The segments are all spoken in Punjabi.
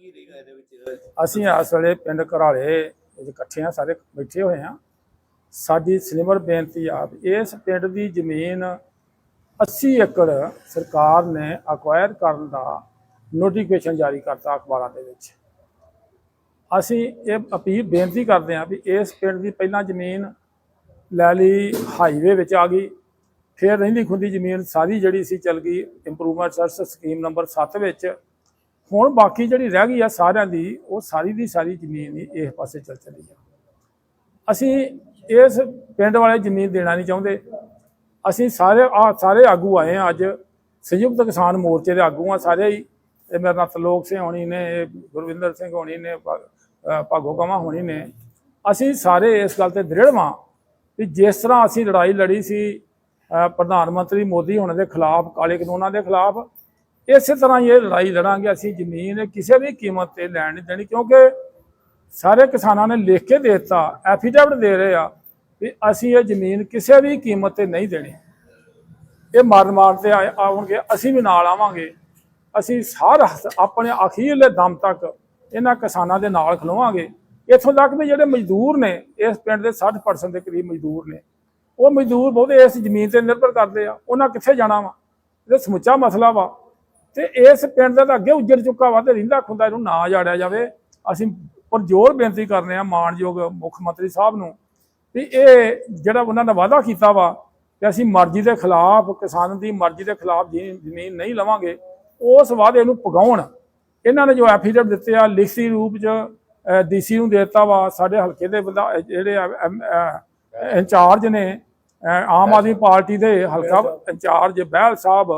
ਕੀ ਰਹੇਗਾ ਇਹਦੇ ਵਿੱਚ? ਅਸੀਂ ਇਸ ਵੇਲੇ ਪਿੰਡ ਘਰਾਲੇ ਵਿੱਚ ਇਕੱਠੇ ਆ ਸਾਰੇ ਬੈਠੇ ਹੋਏ ਆ ਸਾਡੀ ਸਿਲਮਰ ਬੇਨਤੀ ਆ ਇਸ ਪਿੰਡ ਦੀ ਜ਼ਮੀਨ 80 ਏਕੜ ਸਰਕਾਰ ਨੇ ਅਕਵਾਇਰ ਕਰਨ ਦਾ ਨੋਟੀਫਿਕੇਸ਼ਨ ਜਾਰੀ ਕਰਤਾ ਅਖਬਾਰਾਂ ਦੇ ਵਿੱਚ। ਅਸੀਂ ਇਹ ਅਪੀਲ ਬੇਨਤੀ ਕਰਦੇ ਹਾਂ ਵੀ ਇਸ ਪਿੰਡ ਦੀ ਪਹਿਲਾਂ ਜ਼ਮੀਨ ਲੈ ਲਈ ਹਾਈਵੇ ਵਿੱਚ ਆ ਗਈ, ਫਿਰ ਰਹਿੰਦੀ ਖੁੰਦੀ ਜ਼ਮੀਨ ਸਾਰੀ ਜਿਹੜੀ ਸੀ ਚੱਲ ਗਈ ਇੰਪਰੂਵਮੈਂਟ ਸਰਵਿਸ ਸਕੀਮ ਨੰਬਰ 7 ਵਿੱਚ ਹੁਣ ਬਾਕੀ ਜਿਹੜੀ ਰਹਿ ਗਈ ਆ ਸਾਰਿਆਂ ਦੀ, ਉਹ ਸਾਰੀ ਦੀ ਸਾਰੀ ਜ਼ਮੀਨ ਹੀ ਇਸ ਪਾਸੇ ਚੱਲ ਚਲੀ ਆ। ਅਸੀਂ ਇਸ ਪਿੰਡ ਵਾਲੇ ਜ਼ਮੀਨ ਦੇਣਾ ਨਹੀਂ ਚਾਹੁੰਦੇ। ਅਸੀਂ ਸਾਰੇ ਆ, ਸਾਰੇ ਆਗੂ ਆਏ ਆ ਅੱਜ। ਸੰਯੁਕਤ ਕਿਸਾਨ ਮੋਰਚੇ ਦੇ ਆਗੂ ਆ ਸਾਰੇ ਹੀ। ਇਹ ਮੇਰੇ ਨਾਲ ਤਲੋਕ ਸਿੰਘ ਹੋਣੀ ਨੇ ਗੁਰਵਿੰਦਰ ਸਿੰਘ ਹੋਣੀ ਨੇ ਭਾਗੋ ਕਮਾ ਹੋਣੀ ਨੇ। ਅਸੀਂ ਸਾਰੇ ਇਸ ਗੱਲ ਤੇ ਦ੍ਰਿੜ ਵਾਂ ਵੀ ਜਿਸ ਤਰ੍ਹਾਂ ਅਸੀਂ ਲੜਾਈ ਲੜੀ ਸੀ ਪ੍ਰਧਾਨ ਮੰਤਰੀ ਮੋਦੀ ਹੋਣ ਦੇ ਖਿਲਾਫ, ਕਾਲੇ ਕਾਨੂੰਨਾਂ ਦੇ ਖਿਲਾਫ ਇਸੇ ਤਰ੍ਹਾਂ ਇਹ ਲੜਾਈ ਲੜਾਂਗੇ, ਅਸੀਂ ਜ਼ਮੀਨ ਕਿਸੇ ਵੀ ਕੀਮਤ ਤੇ ਲੈਣ ਨਹੀਂ ਦੇਣੀ, ਕਿਉਂਕਿ ਸਾਰੇ ਕਿਸਾਨਾਂ ਨੇ ਲਿਖ ਕੇ ਦੇ ਦਿੱਤਾ ਐਫੀਡੇਵਿਟ ਦੇ ਰਹੇ ਆ ਵੀ ਅਸੀਂ ਇਹ ਜ਼ਮੀਨ ਕਿਸੇ ਵੀ ਕੀਮਤ ਤੇ ਨਹੀਂ ਦੇਣੀ। ਇਹ ਮਾਰਨ ਮਾਰ ਤੇ ਆਏ- ਆਉਣਗੇ, ਅਸੀਂ ਵੀ ਨਾਲ ਆਵਾਂਗੇ। ਅਸੀਂ ਸਾਰ ਆਪਣੇ ਅਖੀਰਲੇ ਦਮ ਤੱਕ ਇਹਨਾਂ ਕਿਸਾਨਾਂ ਦੇ ਨਾਲ ਖਲੋਵਾਂਗੇ। ਇੱਥੋਂ ਤੱਕ ਵੀ ਜਿਹੜੇ ਮਜ਼ਦੂਰ ਨੇ, ਇਸ ਪਿੰਡ ਦੇ 60% ਦੇ ਕਰੀਬ ਮਜ਼ਦੂਰ ਨੇ, ਉਹ ਮਜ਼ਦੂਰ ਬਹੁਤੇ ਇਸ ਜ਼ਮੀਨ ਤੇ ਨਿਰਭਰ ਕਰਦੇ ਆ, ਉਹਨਾਂ ਕਿੱਥੇ ਜਾਣਾ ਵਾ? ਇਹ ਸਮੁੱਚਾ ਮਸਲਾ ਵਾ। ਤੇ ਇਸ ਪਿੰਡ ਦਾ ਤਾਂ ਅੱਗੇ ਉੱਜੜ ਚੁੱਕਾ ਵਾ ਤੇ ਰਿੰਦਾ ਖੁੰਦਾ ਇਹਨੂੰ ਨਾ ਜਾੜਿਆ ਜਾਵੇ। ਅਸੀਂ ਪਰ ਜ਼ੋਰ ਬੇਨਤੀ ਕਰਨੇ ਆ ਮਾਨਯੋਗ ਮੁੱਖ ਮੰਤਰੀ ਸਾਹਿਬ ਨੂੰ ਵੀ ਇਹ ਜਿਹੜਾ ਉਹਨਾਂ ਨੇ ਵਾਅਦਾ ਕੀਤਾ ਵਾ ਕਿ ਅਸੀਂ ਮਰਜ਼ੀ ਦੇ ਖਿਲਾਫ ਕਿਸਾਨ ਦੀ ਮਰਜ਼ੀ ਦੇ ਖਿਲਾਫ ਜ਼ਮੀ- ਜ਼ਮੀਨ ਨਹੀਂ ਲਵਾਂਗੇ ਉਸ ਵਾਅਦੇ ਨੂੰ ਪਗਾਉਣ ਇਹਨਾਂ ਨੇ ਜੋ ਐਫੀਡੇਵਿਟ ਦਿੱਤੇ ਆ ਲਿਖਤੀ ਰੂਪ ਚ ਡੀਸੀ ਨੂੰ ਦੇ ਦਿੱਤਾ ਵਾ ਸਾਡੇ ਹਲਕੇ ਦੇ ਜਿਹੜੇ ਇੰਚਾਰਜ ਨੇ ਆਮ ਆਦਮੀ ਪਾਰਟੀ ਦੇ ਹਲਕਾ ਇੰਚਾਰਜ ਬਹਿਲ ਸਾਹਿਬ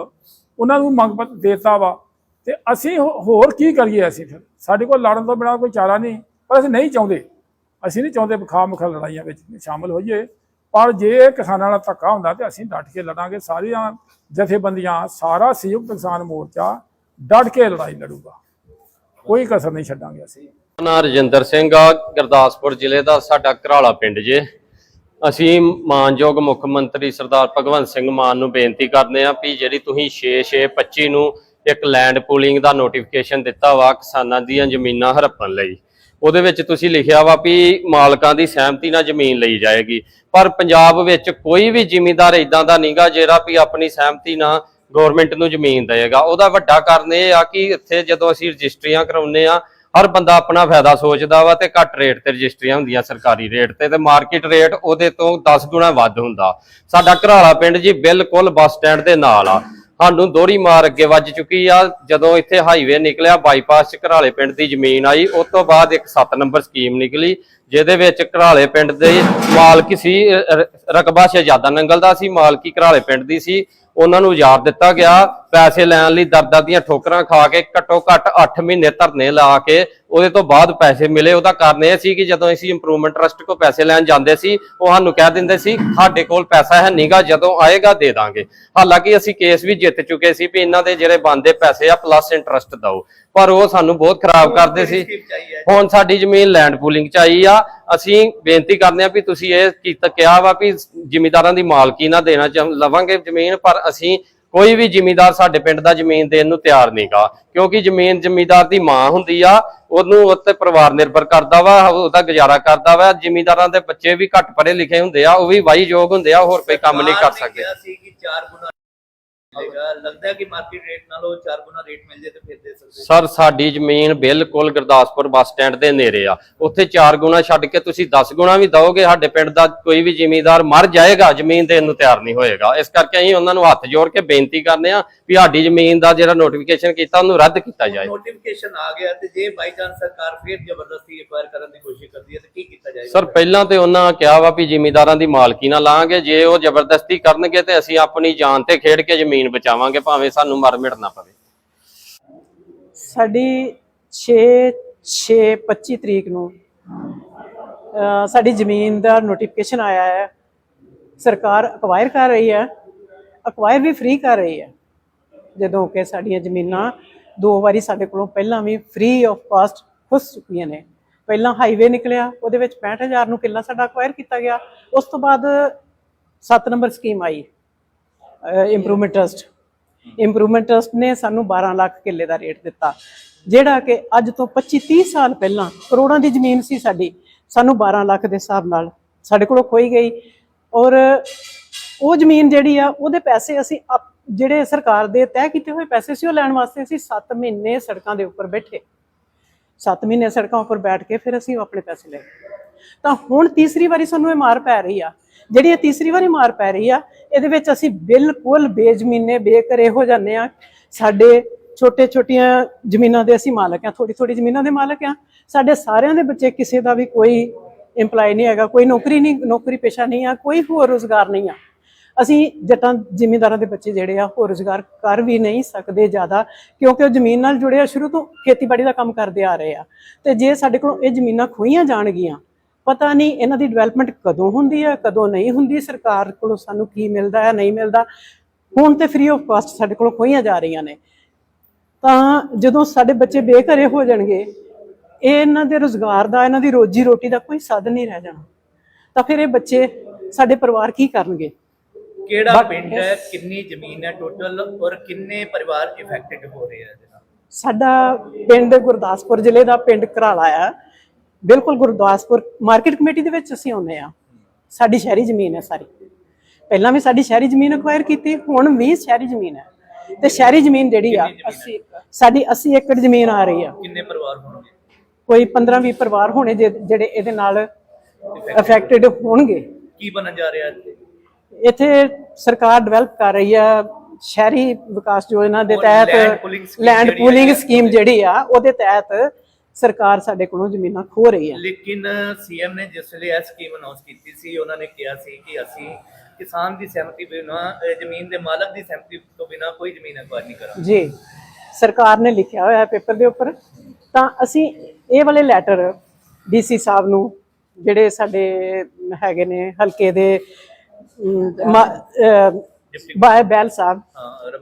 ਉਹਨਾਂ ਨੂੰ ਮੰਗ ਪੱਤਰ ਦੇਤਾ ਵਾ। ਤੇ ਅਸੀਂ ਹੋਰ ਕੀ ਕਰੀਏ ਅਸੀਂ ਫਿਰ? ਸਾਡੇ ਕੋਲ ਲੜਨ ਤੋਂ ਬਿਨਾਂ ਕੋਈ ਚਾਰਾ ਨਹੀਂ, ਪਰ ਅਸੀਂ ਨਹੀਂ ਚਾਹੁੰਦੇ। ਅਸੀਂ ਨਹੀਂ ਚਾਹੁੰਦੇ ਬਖਾ ਮੁਖਾ ਲੜਾਈਆਂ ਵਿੱਚ ਸ਼ਾਮਲ ਹੋਈਏ। ਪਰ ਜੇ ਕਿਸਾਨਾਂ ਨਾਲ ਧੱਕਾ ਹੁੰਦਾ ਤੇ ਅਸੀਂ ਡਟ ਕੇ ਲੜਾਂਗੇ। ਸਾਰੀਆਂ ਜਥੇਬੰਦੀਆਂ, ਸਾਰਾ ਸੰਯੁਕਤ ਕਿਸਾਨ ਮੋਰਚਾ ਡਟ ਕੇ ਲੜਾਈ ਲੜੂਗਾ। ਕੋਈ ਕਸਰ ਨਹੀਂ ਛੱਡਾਂਗੇ ਅਸੀਂ। ਨਾਂ ਰਜਿੰਦਰ ਸਿੰਘ ਆ। ਗੁਰਦਾਸਪੁਰ ਜ਼ਿਲ੍ਹੇ ਦਾ ਸਾਡਾ ਘਰਾਲਾ ਪਿੰਡ ਜੇ। ਅਸੀਂ ਮਾਨਯੋਗ ਮੁੱਖ ਮੰਤਰੀ ਸਰਦਾਰ ਭਗਵੰਤ ਸਿੰਘ ਮਾਨ ਨੂੰ ਬੇਨਤੀ ਕਰਦੇ ਹਾਂ ਵੀ ਜਿਹੜੀ ਤੁਸੀਂ 6625 ਨੂੰ ਇੱਕ ਲੈਂਡ ਪੂਲਿੰਗ ਦਾ ਨੋਟੀਫਿਕੇਸ਼ਨ ਦਿੱਤਾ ਵਾ ਕਿਸਾਨਾਂ ਦੀਆਂ ਜ਼ਮੀਨਾਂ ਹੜੱਪਣ ਲਈ। ਉਹਦੇ ਵਿੱਚ ਤੁਸੀਂ ਲਿਖਿਆ ਵਾ ਵੀ ਮਾਲਕਾਂ ਦੀ ਸਹਿਮਤੀ ਨਾਲ ਜ਼ਮੀਨ ਲਈ ਜਾਏਗੀ। ਪਰ ਪੰਜਾਬ ਵਿੱਚ ਕੋਈ ਵੀ ਜ਼ਿਮੀਂਦਾਰ ਇਦਾਂ ਦਾ ਨਹੀਂਗਾ ਜਿਹੜਾ ਵੀ ਆਪਣੀ ਸਹਿਮਤੀ ਨਾਲ ਗਵਰਨਮੈਂਟ ਨੂੰ ਜ਼ਮੀਨ ਦੇਏਗਾ ਉਹਦਾ ਵੱਡਾ ਕਾਰਨ ਇਹ ਆ ਕਿ ਇੱਥੇ ਜਦੋਂ ਅਸੀਂ ਰਜਿਸਟਰੀਆਂ ਕਰਾਉਂਦੇ ਆ ਹਰ ਬੰਦਾ ਆਪਣਾ ਫਾਇਦਾ ਸੋਚਦਾ ਵਾ ਤੇ ਘੱਟ ਰੇਟ ਤੇ ਰਜਿਸਟਰੀਆਂ ਹੁੰਦੀਆਂ ਸਰਕਾਰੀ ਰੇਟ ਤੇ ਤੇ ਮਾਰਕੀਟ ਰੇਟ ਉਹਦੇ ਤੋਂ 10 ਗੁਣਾ ਵੱਧ ਹੁੰਦਾ। ਸਾਡਾ ਘਰਾਲਾ ਪਿੰਡ ਜੀ ਬਿਲਕੁਲ ਬੱਸ ਸਟੈਂਡ ਦੇ ਨਾਲ ਆ। ਸਾਨੂੰ ਦੋਹਰੀ ਮਾਰ ਅੱਗੇ ਵੱਜ ਚੁੱਕੀ ਆ। ਜਦੋਂ ਇੱਥੇ ਹਾਈਵੇ ਨਿਕਲਿਆ, ਬਾਈਪਾਸ ਚ ਘਰਾਲੇ ਪਿੰਡ ਦੀ ਜ਼ਮੀਨ ਆਈ, ਉਸ ਤੋਂ ਬਾਅਦ ਇੱਕ 7 ਨੰਬਰ ਸਕੀਮ ਨਿਕਲੀ, ਜਿਹਦੇ ਵਿੱਚ ਘਰਾਲੇ ਪਿੰਡ ਦੇ ਮਾਲਕੀ ਸੀ ਰਕਬਾ ਸ਼ਹਿਜ਼ਾਦਾ ਨੰਗਲ ਦਾ ਸੀ, ਮਾਲਕੀ ਘਰਾਲੇ ਪਿੰਡ ਦੀ ਸੀ। ਉਹਨਾਂ ਨੂੰ ਉਜਾੜ ਦਿੱਤਾ ਗਿਆ। ਪੈਸੇ ਲੈਣ ਲਈ ਦਰਦਾਂ ਦੀਆਂ ਠੋਕਰਾਂ ਖਾ ਕੇ ਘੱਟੋ ਘੱਟ 8 ਮਹੀਨੇ ਧਰਨੇ ਲਾ ਕੇ ਉਹਦੇ ਤੋਂ ਬਾਅਦ ਪੈਸੇ ਮਿਲੇ। ਉਹਦਾ ਕਾਰਨ ਇਹ ਸੀ ਕਿ ਜਦੋਂ ਅਸੀਂ ਇੰਪਰੂਵਮੈਂਟ ਟਰਸਟ ਕੋ ਪੈਸੇ ਲੈਣ ਜਾਂਦੇ ਸੀ ਉਹ ਸਾਨੂੰ ਕਹਿ ਦਿੰਦੇ ਸੀ ਸਾਡੇ ਕੋਲ ਪੈਸਾ ਹੈ ਨਹੀਂਗਾ ਜਦੋਂ ਆਏਗਾ ਦੇ ਦਾਂਗੇ। ਹਾਲਾਂਕਿ ਅਸੀਂ ਕੇਸ ਵੀ ਜਿੱਤ ਚੁੱਕੇ ਸੀ ਵੀ ਇਹਨਾਂ ਦੇ ਜਿਹੜੇ ਬੰਦੇ ਪੈਸੇ ਆ ਪਲੱਸ ਇੰਟਰਸਟ ਦਿਓ। ਪਰ ਉਹ ਸਾਨੂੰ ਬਹੁਤ ਖਰਾਬ ਕਰਦੇ ਸੀ। ਹੁਣ ਸਾਡੀ ਜ਼ਮੀਨ ਲੈਂਡ ਪੂਲਿੰਗ ਚ ਆਈ ਆ। ਅਸੀਂ ਬੇਨਤੀ ਕਰਦੇ ਆ ਵੀ ਤੁਸੀਂ ਇਹ ਕੀਤਾ ਕਿਹਾ ਵਾ ਵੀ ਜ਼ਿਮੀਂਦਾਰਾਂ ਦੀ ਮਾਲਕੀ ਨਾ ਦੇਣਾ ਚਾਹ ਲਵਾਂਗੇ ਜ਼ਮੀਨ ਪਰ ਅਸੀਂ ਕੋਈ ਵੀ ਜ਼ਿਮੀਂਦਾਰ ਸਾਡੇ ਪਿੰਡ ਦਾ ਜ਼ਮੀਨ ਦੇਣ ਨੂੰ ਤਿਆਰ ਨਹੀਂਗਾ। ਕਿਉਂਕਿ ਜ਼ਮੀਨ ਜ਼ਿਮੀਂਦਾਰ ਦੀ ਮਾਂ ਹੁੰਦੀ ਆ ਉਹਨੂੰ ਉੱਤੇ ਪਰਿਵਾਰ ਨਿਰਭਰ ਕਰਦਾ ਵਾ ਉਹਦਾ ਗੁਜ਼ਾਰਾ ਕਰਦਾ ਵਾ ਜ਼ਿਮੀਂਦਾਰਾਂ ਦੇ ਬੱਚੇ ਵੀ ਘੱਟ ਪੜ੍ਹੇ ਲਿਖੇ ਹੁੰਦੇ ਆ ਉਹ ਵੀ ਵਾਹੀ ਯੋਗ ਹੁੰਦੇ ਆ ਹੋਰ ਕੋਈ ਕੰਮ ਨਹੀਂ ਕਰ ਸਕਦੇ। ਕਿਹਾ ਸੀ ਕਿ 4 ਗੁਣਾ ਮਿਲੇਗਾ ਲੱਗਦਾ ਹੈ ਕਿ ਮਾਰਕੀਟ ਰੇਟ ਨਾਲੋਂ 4 ਗੁਣਾ ਰੇਟ ਮਿਲ ਜੇ ਤੇ ਫਿਰ ਦੇ ਸਕਦੇ ਸਰ ਸਾਡੀ ਜ਼ਮੀਨ ਬਿਲਕੁਲ ਗੁਰਦਾਸਪੁਰ ਬੱਸ ਸਟੈਂਡ ਦੇ ਨੇੜੇ ਆ। ਉੱਥੇ 4 ਗੁਣਾ ਛੱਡ ਕੇ ਤੁਸੀਂ 10 ਗੁਣਾ ਵੀ ਦਓਗੇ ਸਾਡੇ ਪਿੰਡ ਦਾ ਕੋਈ ਵੀ ਜ਼ਿਮੀਂਦਾਰ ਮਰ ਜਾਏਗਾ ਜ਼ਮੀਨ ਦੇਣ ਨੂੰ ਤਿਆਰ ਨਹੀਂ ਹੋਏਗਾ। ਇਸ ਕਰਕੇ ਅਸੀਂ ਉਹਨਾਂ ਨੂੰ ਹੱਥ ਜੋੜ ਕੇ ਬੇਨਤੀ ਕਰਨੇ ਆ ਵੀ ਸਾਡੀ ਜ਼ਮੀਨ ਦਾ ਜਿਹੜਾ ਨੋਟੀਫਿਕੇਸ਼ਨ ਕੀਤਾ ਉਹਨੂੰ ਰੱਦ ਕੀਤਾ ਜਾਏ। ਨੋਟੀਫਿਕੇਸ਼ਨ ਆ ਗਿਆ ਤੇ ਜੇ ਬਾਈ ਚਾਂਸ ਸਰਕਾਰ ਫਿਰ ਜ਼ਬਰਦਸਤੀ ਐਕਵਾਇਰ ਕਰਨ ਦੀ ਕੋਸ਼ਿਸ਼ ਕਰਦੀ ਹੈ ਤਾਂ ਕੀ ਕੀਤਾ ਜਾਏਗਾ? ਸਰ ਪਹਿਲਾਂ ਤੇ ਉਹਨਾਂ ਕਿਹਾ ਵਾ ਵੀ ਜ਼ਿਮੀਂਦਾਰਾਂ ਦੀ ਮਾਲਕੀ ਨਾ ਲਾਂਗੇ। ਜੇ ਉਹ ਜ਼ਬਰਦਸਤੀ ਕਰਨਗੇ ਤੇ ਅਸੀਂ ਆਪਣੀ ਜਾਨ ਤੇ ਖੇਡ ਕੇ ਜ਼ਮੀਨ ਬਚਾਵਾਂਗੇ, ਭਾਵੇਂ ਸਾਨੂੰ ਮਰ ਮਿਟਣਾ ਪਵੇ। ਸਾਡੀ 6 6 25 ਤਰੀਕ ਨੂੰ ਸਾਡੀ ਜ਼ਮੀਨ ਦਾ ਨੋਟੀਫਿਕੇਸ਼ਨ ਆਇਆ ਹੈ। ਸਰਕਾਰ ਅਕਵਾਇਰ ਕਰ ਰਹੀ ਹੈ। ਅਕਵਾਇਰ ਵੀ ਫ੍ਰੀ ਕਰ ਰਹੀ ਹੈ। ਜਦੋਂ ਕਿ ਸਾਡੀਆਂ ਜ਼ਮੀਨਾਂ ਦੋ ਵਾਰੀ ਸਾਡੇ ਕੋਲੋਂ ਪਹਿਲਾਂ ਵੀ ਫ੍ਰੀ ਆਫ ਕਾਸਟ ਖੁੱਸ ਚੁੱਕੀਆਂ ਨੇ। ਪਹਿਲਾਂ ਹਾਈਵੇ ਨਿਕਲਿਆ, ਉਹਦੇ ਵਿੱਚ 65000 ਨੂੰ ਕਿੱਲਾ ਸਾਡਾ ਅਕਵਾਇਰ ਕੀਤਾ ਗਿਆ। ਉਸ ਤੋਂ ਬਾਅਦ 7 ਨੰਬਰ ਸਕੀਮ ਆਈ। ਇੰਪਰੂਵਮੈਂਟ ਟਰਸਟ ਇੰਪਰੂਵਮੈਂਟ ਟਰਸਟ ਨੇ ਸਾਨੂੰ 12 ਲੱਖ ਕਿੱਲੇ ਦਾ ਰੇਟ ਦਿੱਤਾ, ਜਿਹੜਾ ਕਿ ਅੱਜ ਤੋਂ 25 30 ਸਾਲ ਪਹਿਲਾਂ ਕਰੋੜਾਂ ਦੀ ਜ਼ਮੀਨ ਸੀ ਸਾਡੀ, ਸਾਨੂੰ 12 ਲੱਖ ਦੇ ਹਿਸਾਬ ਨਾਲ ਸਾਡੇ ਕੋਲੋਂ ਖੋਈ ਗਈ। ਔਰ ਉਹ ਜ਼ਮੀਨ ਜਿਹੜੀ ਆ, ਉਹਦੇ ਪੈਸੇ ਅਸੀਂ ਆਪ- ਜਿਹੜੇ ਸਰਕਾਰ ਦੇ ਤੈਅ ਕੀਤੇ ਹੋਏ ਪੈਸੇ ਸੀ, ਉਹ ਲੈਣ ਵਾਸਤੇ ਅਸੀਂ 7 ਮਹੀਨੇ ਸੜਕਾਂ ਦੇ ਉੱਪਰ ਬੈਠੇ। 7 ਮਹੀਨੇ ਸੜਕਾਂ ਉੱਪਰ ਬੈਠ ਕੇ ਫਿਰ ਅਸੀਂ ਆਪਣੇ ਪੈਸੇ ਲਏ। ਤਾਂ ਹੁਣ ਤੀਸਰੀ ਵਾਰੀ ਸਾਨੂੰ ਇਹ ਮਾਰ ਪੈ ਰਹੀ ਆ। ਜਿਹੜੀ ਇਹ ਤੀਸਰੀ ਵਾਰੀ ਮਾਰ ਪੈ ਰਹੀ ਆ, ਇਹਦੇ ਵਿੱਚ ਅਸੀਂ ਬਿਲਕੁਲ ਬੇਜ਼ਮੀਨੇ, ਬੇਘਰੇ ਹੋ ਜਾਂਦੇ ਆ। ਸਾਡੇ ਛੋਟੇ ਛੋਟੀਆਂ ਜ਼ਮੀਨਾਂ ਦੇ ਅਸੀਂ ਮਾਲਕ ਆ ਥੋੜੀ ਥੋੜੀ ਜ਼ਮੀਨਾਂ ਦੇ ਮਾਲਕ ਆ। ਸਾਡੇ ਸਾਰਿਆਂ ਦੇ ਬੱਚੇ ਕਿਸੇ ਦਾ ਵੀ ਕੋਈ EMPLOYE ਨਹੀਂ ਹੈਗਾ, ਕੋਈ ਨੌਕਰੀ ਨਹੀਂ, ਨੌਕਰੀ ਪੇਸ਼ਾ ਨਹੀਂ ਆ, ਕੋਈ ਹੋਰ ਰੋਜ਼ਗਾਰ ਨਹੀਂ ਆ। ਅਸੀਂ ਜਟਾਂ, ਜ਼ਿਮੀਂਦਾਰਾਂ ਦੇ ਬੱਚੇ ਜਿਹੜੇ ਆ ਉਹ ਰੋਜ਼ਗਾਰ ਕਰ ਵੀ ਨਹੀਂ ਸਕਦੇ ਜ਼ਿਆਦਾ, ਕਿਉਂਕਿ ਉਹ ਜ਼ਮੀਨ ਨਾਲ ਜੁੜੇ ਆ ਸ਼ੁਰੂ ਤੋਂ ਖੇਤੀਬਾੜੀ ਦਾ ਕੰਮ ਕਰਦੇ ਆ ਰਹੇ ਆ। ਤੇ ਜੇ ਸਾਡੇ ਕੋਲੋਂ ਇਹ ਜ਼ਮੀਨਾਂ ਖੋਈਆਂ ਜਾਣਗੀਆਂ ਪਤਾ ਨਹੀਂ ਇਹਨਾਂ ਦੀ ਡਿਵੈਲਪਮੈਂਟ ਕਦੋਂ ਹੁੰਦੀ ਹੈ ਕਦੋਂ ਨਹੀਂ ਹੁੰਦੀ ਸਰਕਾਰ ਕੋਲੋਂ ਸਾਨੂੰ ਕੀ ਮਿਲਦਾ ਹੈ ਨਹੀਂ ਮਿਲਦਾ। ਹੁਣ ਤੇ ਫ੍ਰੀ ਆਫ ਕਾਸਟ ਸਾਡੇ ਕੋਲੋਂ ਖੋਈਆਂ ਜਾ ਰਹੀਆਂ ਨੇ। ਤਾਂ ਜਦੋਂ ਸਾਡੇ ਬੱਚੇ ਬੇਘਰੇ ਹੋ ਜਾਣਗੇ ਇਹ ਇਹਨਾਂ ਦੇ ਰੋਜ਼ਗਾਰ ਦਾ ਇਹਨਾਂ ਦੀ ਰੋਜੀ ਰੋਟੀ ਦਾ ਕੋਈ ਸਾਧਨ ਨਹੀਂ ਰਹਿ ਜਾਣਾ। ਤਾਂ ਫਿਰ ਇਹ ਬੱਚੇ ਸਾਡੇ ਪਰਿਵਾਰ ਕੀ ਕਰਨਗੇ? ਕਿਹੜਾ ਪਿੰਡ ਹੈ ਕਿੰਨੀ ਜ਼ਮੀਨ ਹੈ ਟੋਟਲ ਔਰ ਕਿੰਨੇ ਪਰਿਵਾਰ ਇਫੈਕਟਡ ਹੋ ਰਹੇ ਆ ਸਾਡਾ ਪਿੰਡ ਗੁਰਦਾਸਪੁਰ ਜ਼ਿਲ੍ਹੇ ਦਾ ਪਿੰਡ ਘਰਾਲਾ ਆ। ਬਿਲਕੁਲ ਗੁਰਦਾਸਪੁਰ ਮਾਰਕੀਟ ਕਮੇਟੀ ਦੇ ਵਿੱਚ ਅਸੀਂ ਆਉਂਦੇ ਆ ਸਾਡੀ ਸ਼ਹਿਰੀ ਜ਼ਮੀਨ ਹੈ ਸਾਰੀ। ਪਹਿਲਾਂ ਵੀ ਸਾਡੀ ਸ਼ਹਿਰੀ ਜ਼ਮੀਨ ਅਕਵਾਇਰ ਕੀਤੀ ਹੁਣ ਵੀ ਸ਼ਹਿਰੀ ਜ਼ਮੀਨ ਹੈ। ਤੇ ਸ਼ਹਿਰੀ ਜ਼ਮੀਨ ਜਿਹੜੀ ਆ 80 ਸਾਡੀ 80 ਏਕੜ ਜ਼ਮੀਨ ਆ ਰਹੀ ਆ। ਕਿੰਨੇ ਪਰਿਵਾਰ ਹੋਣਗੇ? ਕੋਈ 15-20 ਪਰਿਵਾਰ ਹੋਣੇ ਜਿਹੜੇ ਇਹਦੇ ਨਾਲ ਅਫੈਕਟਡ ਹੋਣਗੇ। ਕੀ ਬਣਨ ਜਾ ਰਿਹਾ ਇੱਥੇ? ਇੱਥੇ ਸਰਕਾਰ ਡਿਵੈਲਪ ਕਰ ਰਹੀ ਆ ਸ਼ਹਿਰੀ ਵਿਕਾਸ ਯੋਜਨਾ ਦੇ ਤਹਿਤ ਲੈਂਡ ਪੂਲਿੰਗ ਸਕੀਮ ਜਿਹੜੀ ਆ ਉਹਦੇ ਤਹਿਤ ਸਰਕਾਰ ਸਾਡੇ ਕੋਲੋਂ ਜ਼ਮੀਨਾਂ ਖੋ ਰਹੀ ਆ ਲੇਕਿਨ ਸੀਐਮ ਨੇ ਜਿਸ ਵੇਲੇ ਇਹ ਸਕੀਮ ਅਨਾਉਂਸ ਕੀਤੀ ਸੀ ਉਹਨਾਂ ਨੇ ਕਿਹਾ ਸੀ ਕਿ ਅਸੀਂ ਕਿਸਾਨ ਦੀ ਸਹਿਮਤੀ ਬਿਨਾਂ ਅਹ ਜ਼ਮੀਨ ਦੇ ਮਾਲਕ ਦੀ ਸਹਿਮਤੀ ਤੋਂ ਬਿਨਾਂ ਕੋਈ ਜ਼ਮੀਨ ਅਕਵਾਇਰ ਨਹੀਂ ਕਰਾਂਗੇ। ਜੀ ਸਰਕਾਰ ਨੇ ਲਿਖਿਆ ਹੋਇਆ ਪੇਪਰ ਦੇ ਉੱਪਰ। ਤਾਂ ਅਸੀਂ ਇਹ ਵਾਲੇ ਲੈਟਰ ਡੀਸੀ ਸਾਹਿਬ ਨੂੰ ਜਿਹੜੇ ਸਾਡੇ ਹੈਗੇ ਨੇ ਹਲਕੇ ਦੇ ਅਮ, ਮਾ- ਅਹ, ਬਾ- ਬੈਲ ਸਾਹਿਬ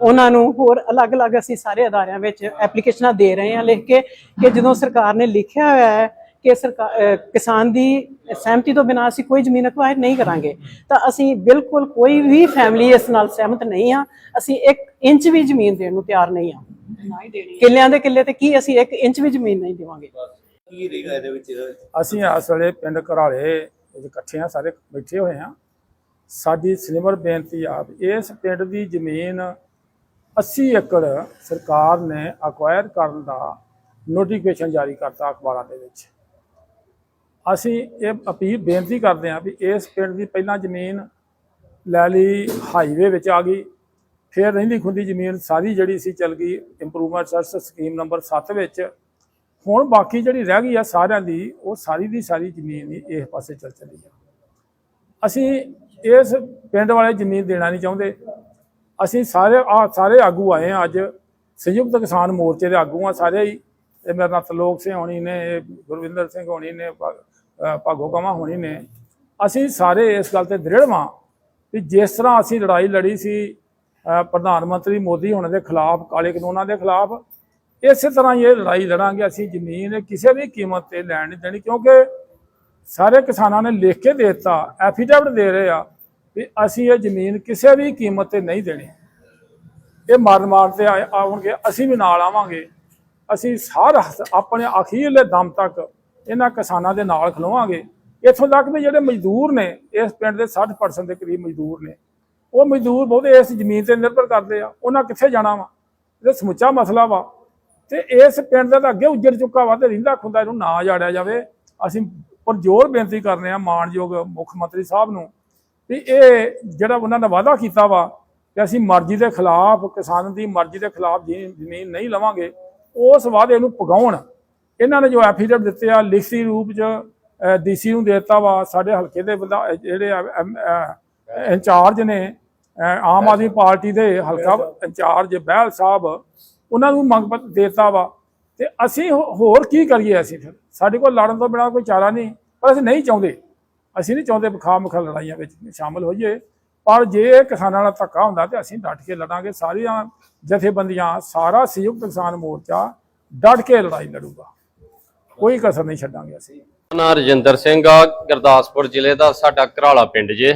ਉਹਨਾਂ ਨੂੰ ਹੋਰ ਅਲੱਗ-ਅਲੱਗ ਅਸੀਂ ਸਾਰੇ ਅਦਾਰਿਆਂ ਵਿੱਚ ਐਪਲੀਕੇਸ਼ਨਾਂ ਦੇ ਰਹੇ ਹਾਂ ਲਿਖ ਕੇ ਕਿ ਜਦੋਂ ਸਰਕਾਰ ਨੇ ਲਿਖਿਆ ਹੋਇਆ ਹੈ ਕਿ ਸਰਕਾਰ ਕਿਸਾਨ ਦੀ ਸਹਿਮਤੀ ਤੋਂ ਬਿਨਾਂ ਅਸੀਂ ਕੋਈ ਜ਼ਮੀਨ ਅਕਵਾਇਰ ਨਹੀਂ ਕਰਾਂਗੇ ਤਾਂ ਅਸੀਂ ਬਿਲਕੁਲ ਕੋਈ ਵੀ ਫੈਮਿਲੀ ਇਸ ਨਾਲ ਸਹਿਮਤ ਨਹੀਂ ਆ ਅਸੀਂ 1 ਇੰਚ ਵੀ ਜ਼ਮੀਨ ਦੇਣ ਨੂੰ ਤਿਆਰ ਨਹੀਂ ਆ ਕਿੱਲਿਆਂ ਦੇ ਕਿੱਲੇ ਤੇ ਕੀ ਅਸੀਂ 1 ਇੰਚ ਵੀ ਜ਼ਮੀਨ ਨਹੀਂ ਦੇਵਾਂਗੇ? ਕੀ ਰਹੇਗਾ ਇਹਦੇ ਵਿੱਚ? ਅਸੀਂ ਇਸ ਵੇਲੇ ਪਿੰਡ ਘਰਾਲੇ ਇਕੱਠੇ ਆ ਸਾਰੇ ਬੈਠੇ ਹੋਏ ਆ ਸਾਡੀ ਸਿਲਮਰ ਬੇਨਤੀ ਆ ਵੀ ਇਸ ਪਿੰਡ ਦੀ ਜ਼ਮੀਨ 80 ਏਕੜ ਸਰਕਾਰ ਨੇ ਅਕਵਾਇਰ ਕਰਨ ਦਾ ਨੋਟੀਫਿਕੇਸ਼ਨ ਜਾਰੀ ਕਰਤਾ ਅਖਬਾਰਾਂ ਦੇ ਵਿੱਚ। ਅਸੀਂ ਇਹ ਅਪੀਲ ਬੇਨਤੀ ਕਰਦੇ ਹਾਂ ਵੀ ਇਸ ਪਿੰਡ ਦੀ ਪਹਿਲਾਂ ਜ਼ਮੀਨ ਲੈ ਲਈ ਹਾਈਵੇ ਵਿੱਚ ਆ ਗਈ, ਫਿਰ ਰਹਿੰਦੀ ਖੁੰਦੀ ਜ਼ਮੀਨ ਸਾਰੀ ਜਿਹੜੀ ਸੀ ਚੱਲ ਗਈ ਇੰਪਰੂਵਮੈਂਟ ਸਰਸ ਸਕੀਮ ਨੰਬਰ 7 ਵਿੱਚ। ਹੁਣ ਬਾਕੀ ਜਿਹੜੀ ਰਹਿ ਗਈ ਆ ਸਾਰਿਆਂ ਦੀ, ਉਹ ਸਾਰੀ ਦੀ ਸਾਰੀ ਜ਼ਮੀਨ ਹੀ ਇਸ ਪਾਸੇ ਚੱਲ ਚੱਲੀ ਆ। ਅਸੀਂ ਇਸ ਪਿੰਡ ਵਾਲੇ ਜ਼ਮੀਨ ਦੇਣਾ ਨਹੀਂ ਚਾਹੁੰਦੇ। ਅਸੀਂ ਸਾਰੇ ਆ ਸਾਰੇ ਆਗੂ ਆਏ ਆ ਅੱਜ। ਸੰਯੁਕਤ ਕਿਸਾਨ ਮੋਰਚੇ ਦੇ ਆਗੂ ਆ ਸਾਰੇ ਹੀ। ਇਹ ਮੇਰੇ ਨਾਲ ਤਲੋਕ ਸਿੰਘ ਹੋਣੀ ਨੇ ਗੁਰਵਿੰਦਰ ਸਿੰਘ ਹੋਣੀ ਨੇ ਭਾਗੋ ਕਮਾ ਹੋਣੀ ਨੇ। ਅਸੀਂ ਸਾਰੇ ਇਸ ਗੱਲ ਤੇ ਦ੍ਰਿੜ ਵਾਂ ਵੀ ਜਿਸ ਤਰ੍ਹਾਂ ਅਸੀਂ ਲੜਾਈ ਲੜੀ ਸੀ ਪ੍ਰਧਾਨ ਮੰਤਰੀ ਮੋਦੀ ਹੋਣ ਦੇ ਖਿਲਾਫ, ਕਾਲੇ ਕਾਨੂੰਨਾਂ ਦੇ ਖਿਲਾਫ, ਇਸੇ ਤਰ੍ਹਾਂ ਹੀ ਇਹ ਲੜਾਈ ਲੜਾਂਗੇ ਅਸੀਂ। ਜ਼ਮੀਨ ਕਿਸੇ ਵੀ ਕੀਮਤ ਤੇ ਲੈਣ ਨਹੀਂ ਦੇਣੀ ਕਿਉਂਕਿ ਸਾਰੇ ਕਿਸਾਨਾਂ ਨੇ ਲਿਖ ਕੇ ਦੇ ਦਿੱਤਾ ਐਫੀਡੈਵਿਟ ਦੇ ਰਹੇ ਆ ਵੀ ਅਸੀਂ ਇਹ ਜ਼ਮੀਨ ਕਿਸੇ ਵੀ ਕੀਮਤ ਤੇ ਨਹੀਂ ਦੇਣੀ। ਇਹ ਮਰਨ ਮਾਰ ਤੇ ਆਏ- ਆਉਣਗੇ, ਅਸੀਂ ਵੀ ਨਾਲ ਆਵਾਂਗੇ। ਅਸੀਂ ਸਾਰਾ ਆਪਣੇ ਅਖੀਰਲੇ ਦਮ ਤੱਕ ਇਹਨਾਂ ਕਿਸਾਨਾਂ ਦੇ ਨਾਲ ਖਲੋਵਾਂਗੇ। ਇੱਥੋਂ ਤੱਕ ਵੀ ਜਿਹੜੇ ਮਜ਼ਦੂਰ ਨੇ, ਇਸ ਪਿੰਡ ਦੇ 60% ਦੇ ਕਰੀਬ ਮਜ਼ਦੂਰ ਨੇ, ਉਹ ਮਜ਼ਦੂਰ ਬਹੁਤੇ ਇਸ ਜ਼ਮੀਨ ਤੇ ਨਿਰਭਰ ਕਰਦੇ ਆ, ਉਹਨਾਂ ਕਿੱਥੇ ਜਾਣਾ ਵਾ? ਇਹ ਸਮੁੱਚਾ ਮਸਲਾ ਵਾ। ਤੇ ਇਸ ਪਿੰਡ ਦਾ ਤਾਂ ਅੱਗੇ ਉੱਜੜ ਚੁੱਕਾ ਵਾ ਤੇ ਰਹਿੰਦਾ ਖੁੰਦਾ ਇਹਨੂੰ ਨਾ ਜਾੜਿਆ ਜਾਵੇ। ਅਸੀਂ ਪਰਜੋਰ ਬੇਨਤੀ ਕਰਨੇ ਆ ਮਾਨਯੋਗ ਮੁੱਖ ਮੰਤਰੀ ਸਾਹਿਬ ਨੂੰ ਵੀ ਇਹ ਜਿਹੜਾ ਉਹਨਾਂ ਨੇ ਵਾਅਦਾ ਕੀਤਾ ਵਾ ਕਿ ਅਸੀਂ ਮਰਜ਼ੀ ਦੇ ਖਿਲਾਫ ਕਿਸਾਨ ਦੀ ਮਰਜ਼ੀ ਦੇ ਖਿਲਾਫ ਜ਼ਮੀਨ ਨਹੀਂ ਲਵਾਂਗੇ ਉਸ ਵਾਅਦੇ ਨੂੰ ਪਗਾਉਣ ਇਹਨਾਂ ਨੇ ਜੋ ਐਫੀਡੇਵਿਟ ਦਿੱਤੇ ਆ ਲਿਖਤੀ ਰੂਪ ਚ ਡੀਸੀ ਨੂੰ ਦਿੱਤਾ ਵਾ ਸਾਡੇ ਹਲਕੇ ਦੇ ਜਿਹੜੇ ਇੰਚਾਰਜ ਨੇ ਆਮ ਆਦਮੀ ਪਾਰਟੀ ਦੇ ਹਲਕਾ ਇੰਚਾਰਜ ਬਹਿਲ ਸਾਹਿਬ ਉਹਨਾਂ ਨੂੰ ਮੰਗ ਪੱਤਰ ਦਿੱਤਾ ਵਾ। ਤੇ ਅਸੀਂ ਹੋਰ ਕੀ ਕਰੀਏ ਅਸੀਂ ਫਿਰ? ਸਾਡੇ ਕੋਲ ਲੜਨ ਤੋਂ ਬਿਨਾਂ ਕੋਈ ਚਾਰਾ ਨਹੀਂ, ਪਰ ਅਸੀਂ ਨਹੀਂ ਚਾਹੁੰਦੇ। ਅਸੀਂ ਨਹੀਂ ਚਾਹੁੰਦੇ ਬਖਾ ਮੁਖਾ ਲੜਾਈਆਂ ਵਿੱਚ ਸ਼ਾਮਲ ਹੋਈਏ। ਪਰ ਜੇ ਕਿਸਾਨਾਂ ਨਾਲ ਧੱਕਾ ਹੁੰਦਾ ਤੇ ਅਸੀਂ ਡਟ ਕੇ ਲੜਾਂਗੇ। ਸਾਰੀਆਂ ਜਥੇਬੰਦੀਆਂ, ਸਾਰਾ ਸੰਯੁਕਤ ਕਿਸਾਨ ਮੋਰਚਾ ਡਟ ਕੇ ਲੜਾਈ ਲੜੂਗਾ। ਕੋਈ ਕਸਰ ਨਹੀਂ ਛੱਡਾਂਗੇ ਅਸੀਂ। ਨਾਂ ਰਜਿੰਦਰ ਸਿੰਘ ਆ। ਗੁਰਦਾਸਪੁਰ ਜ਼ਿਲ੍ਹੇ ਦਾ ਸਾਡਾ ਘਰਾਲਾ ਪਿੰਡ ਜੇ।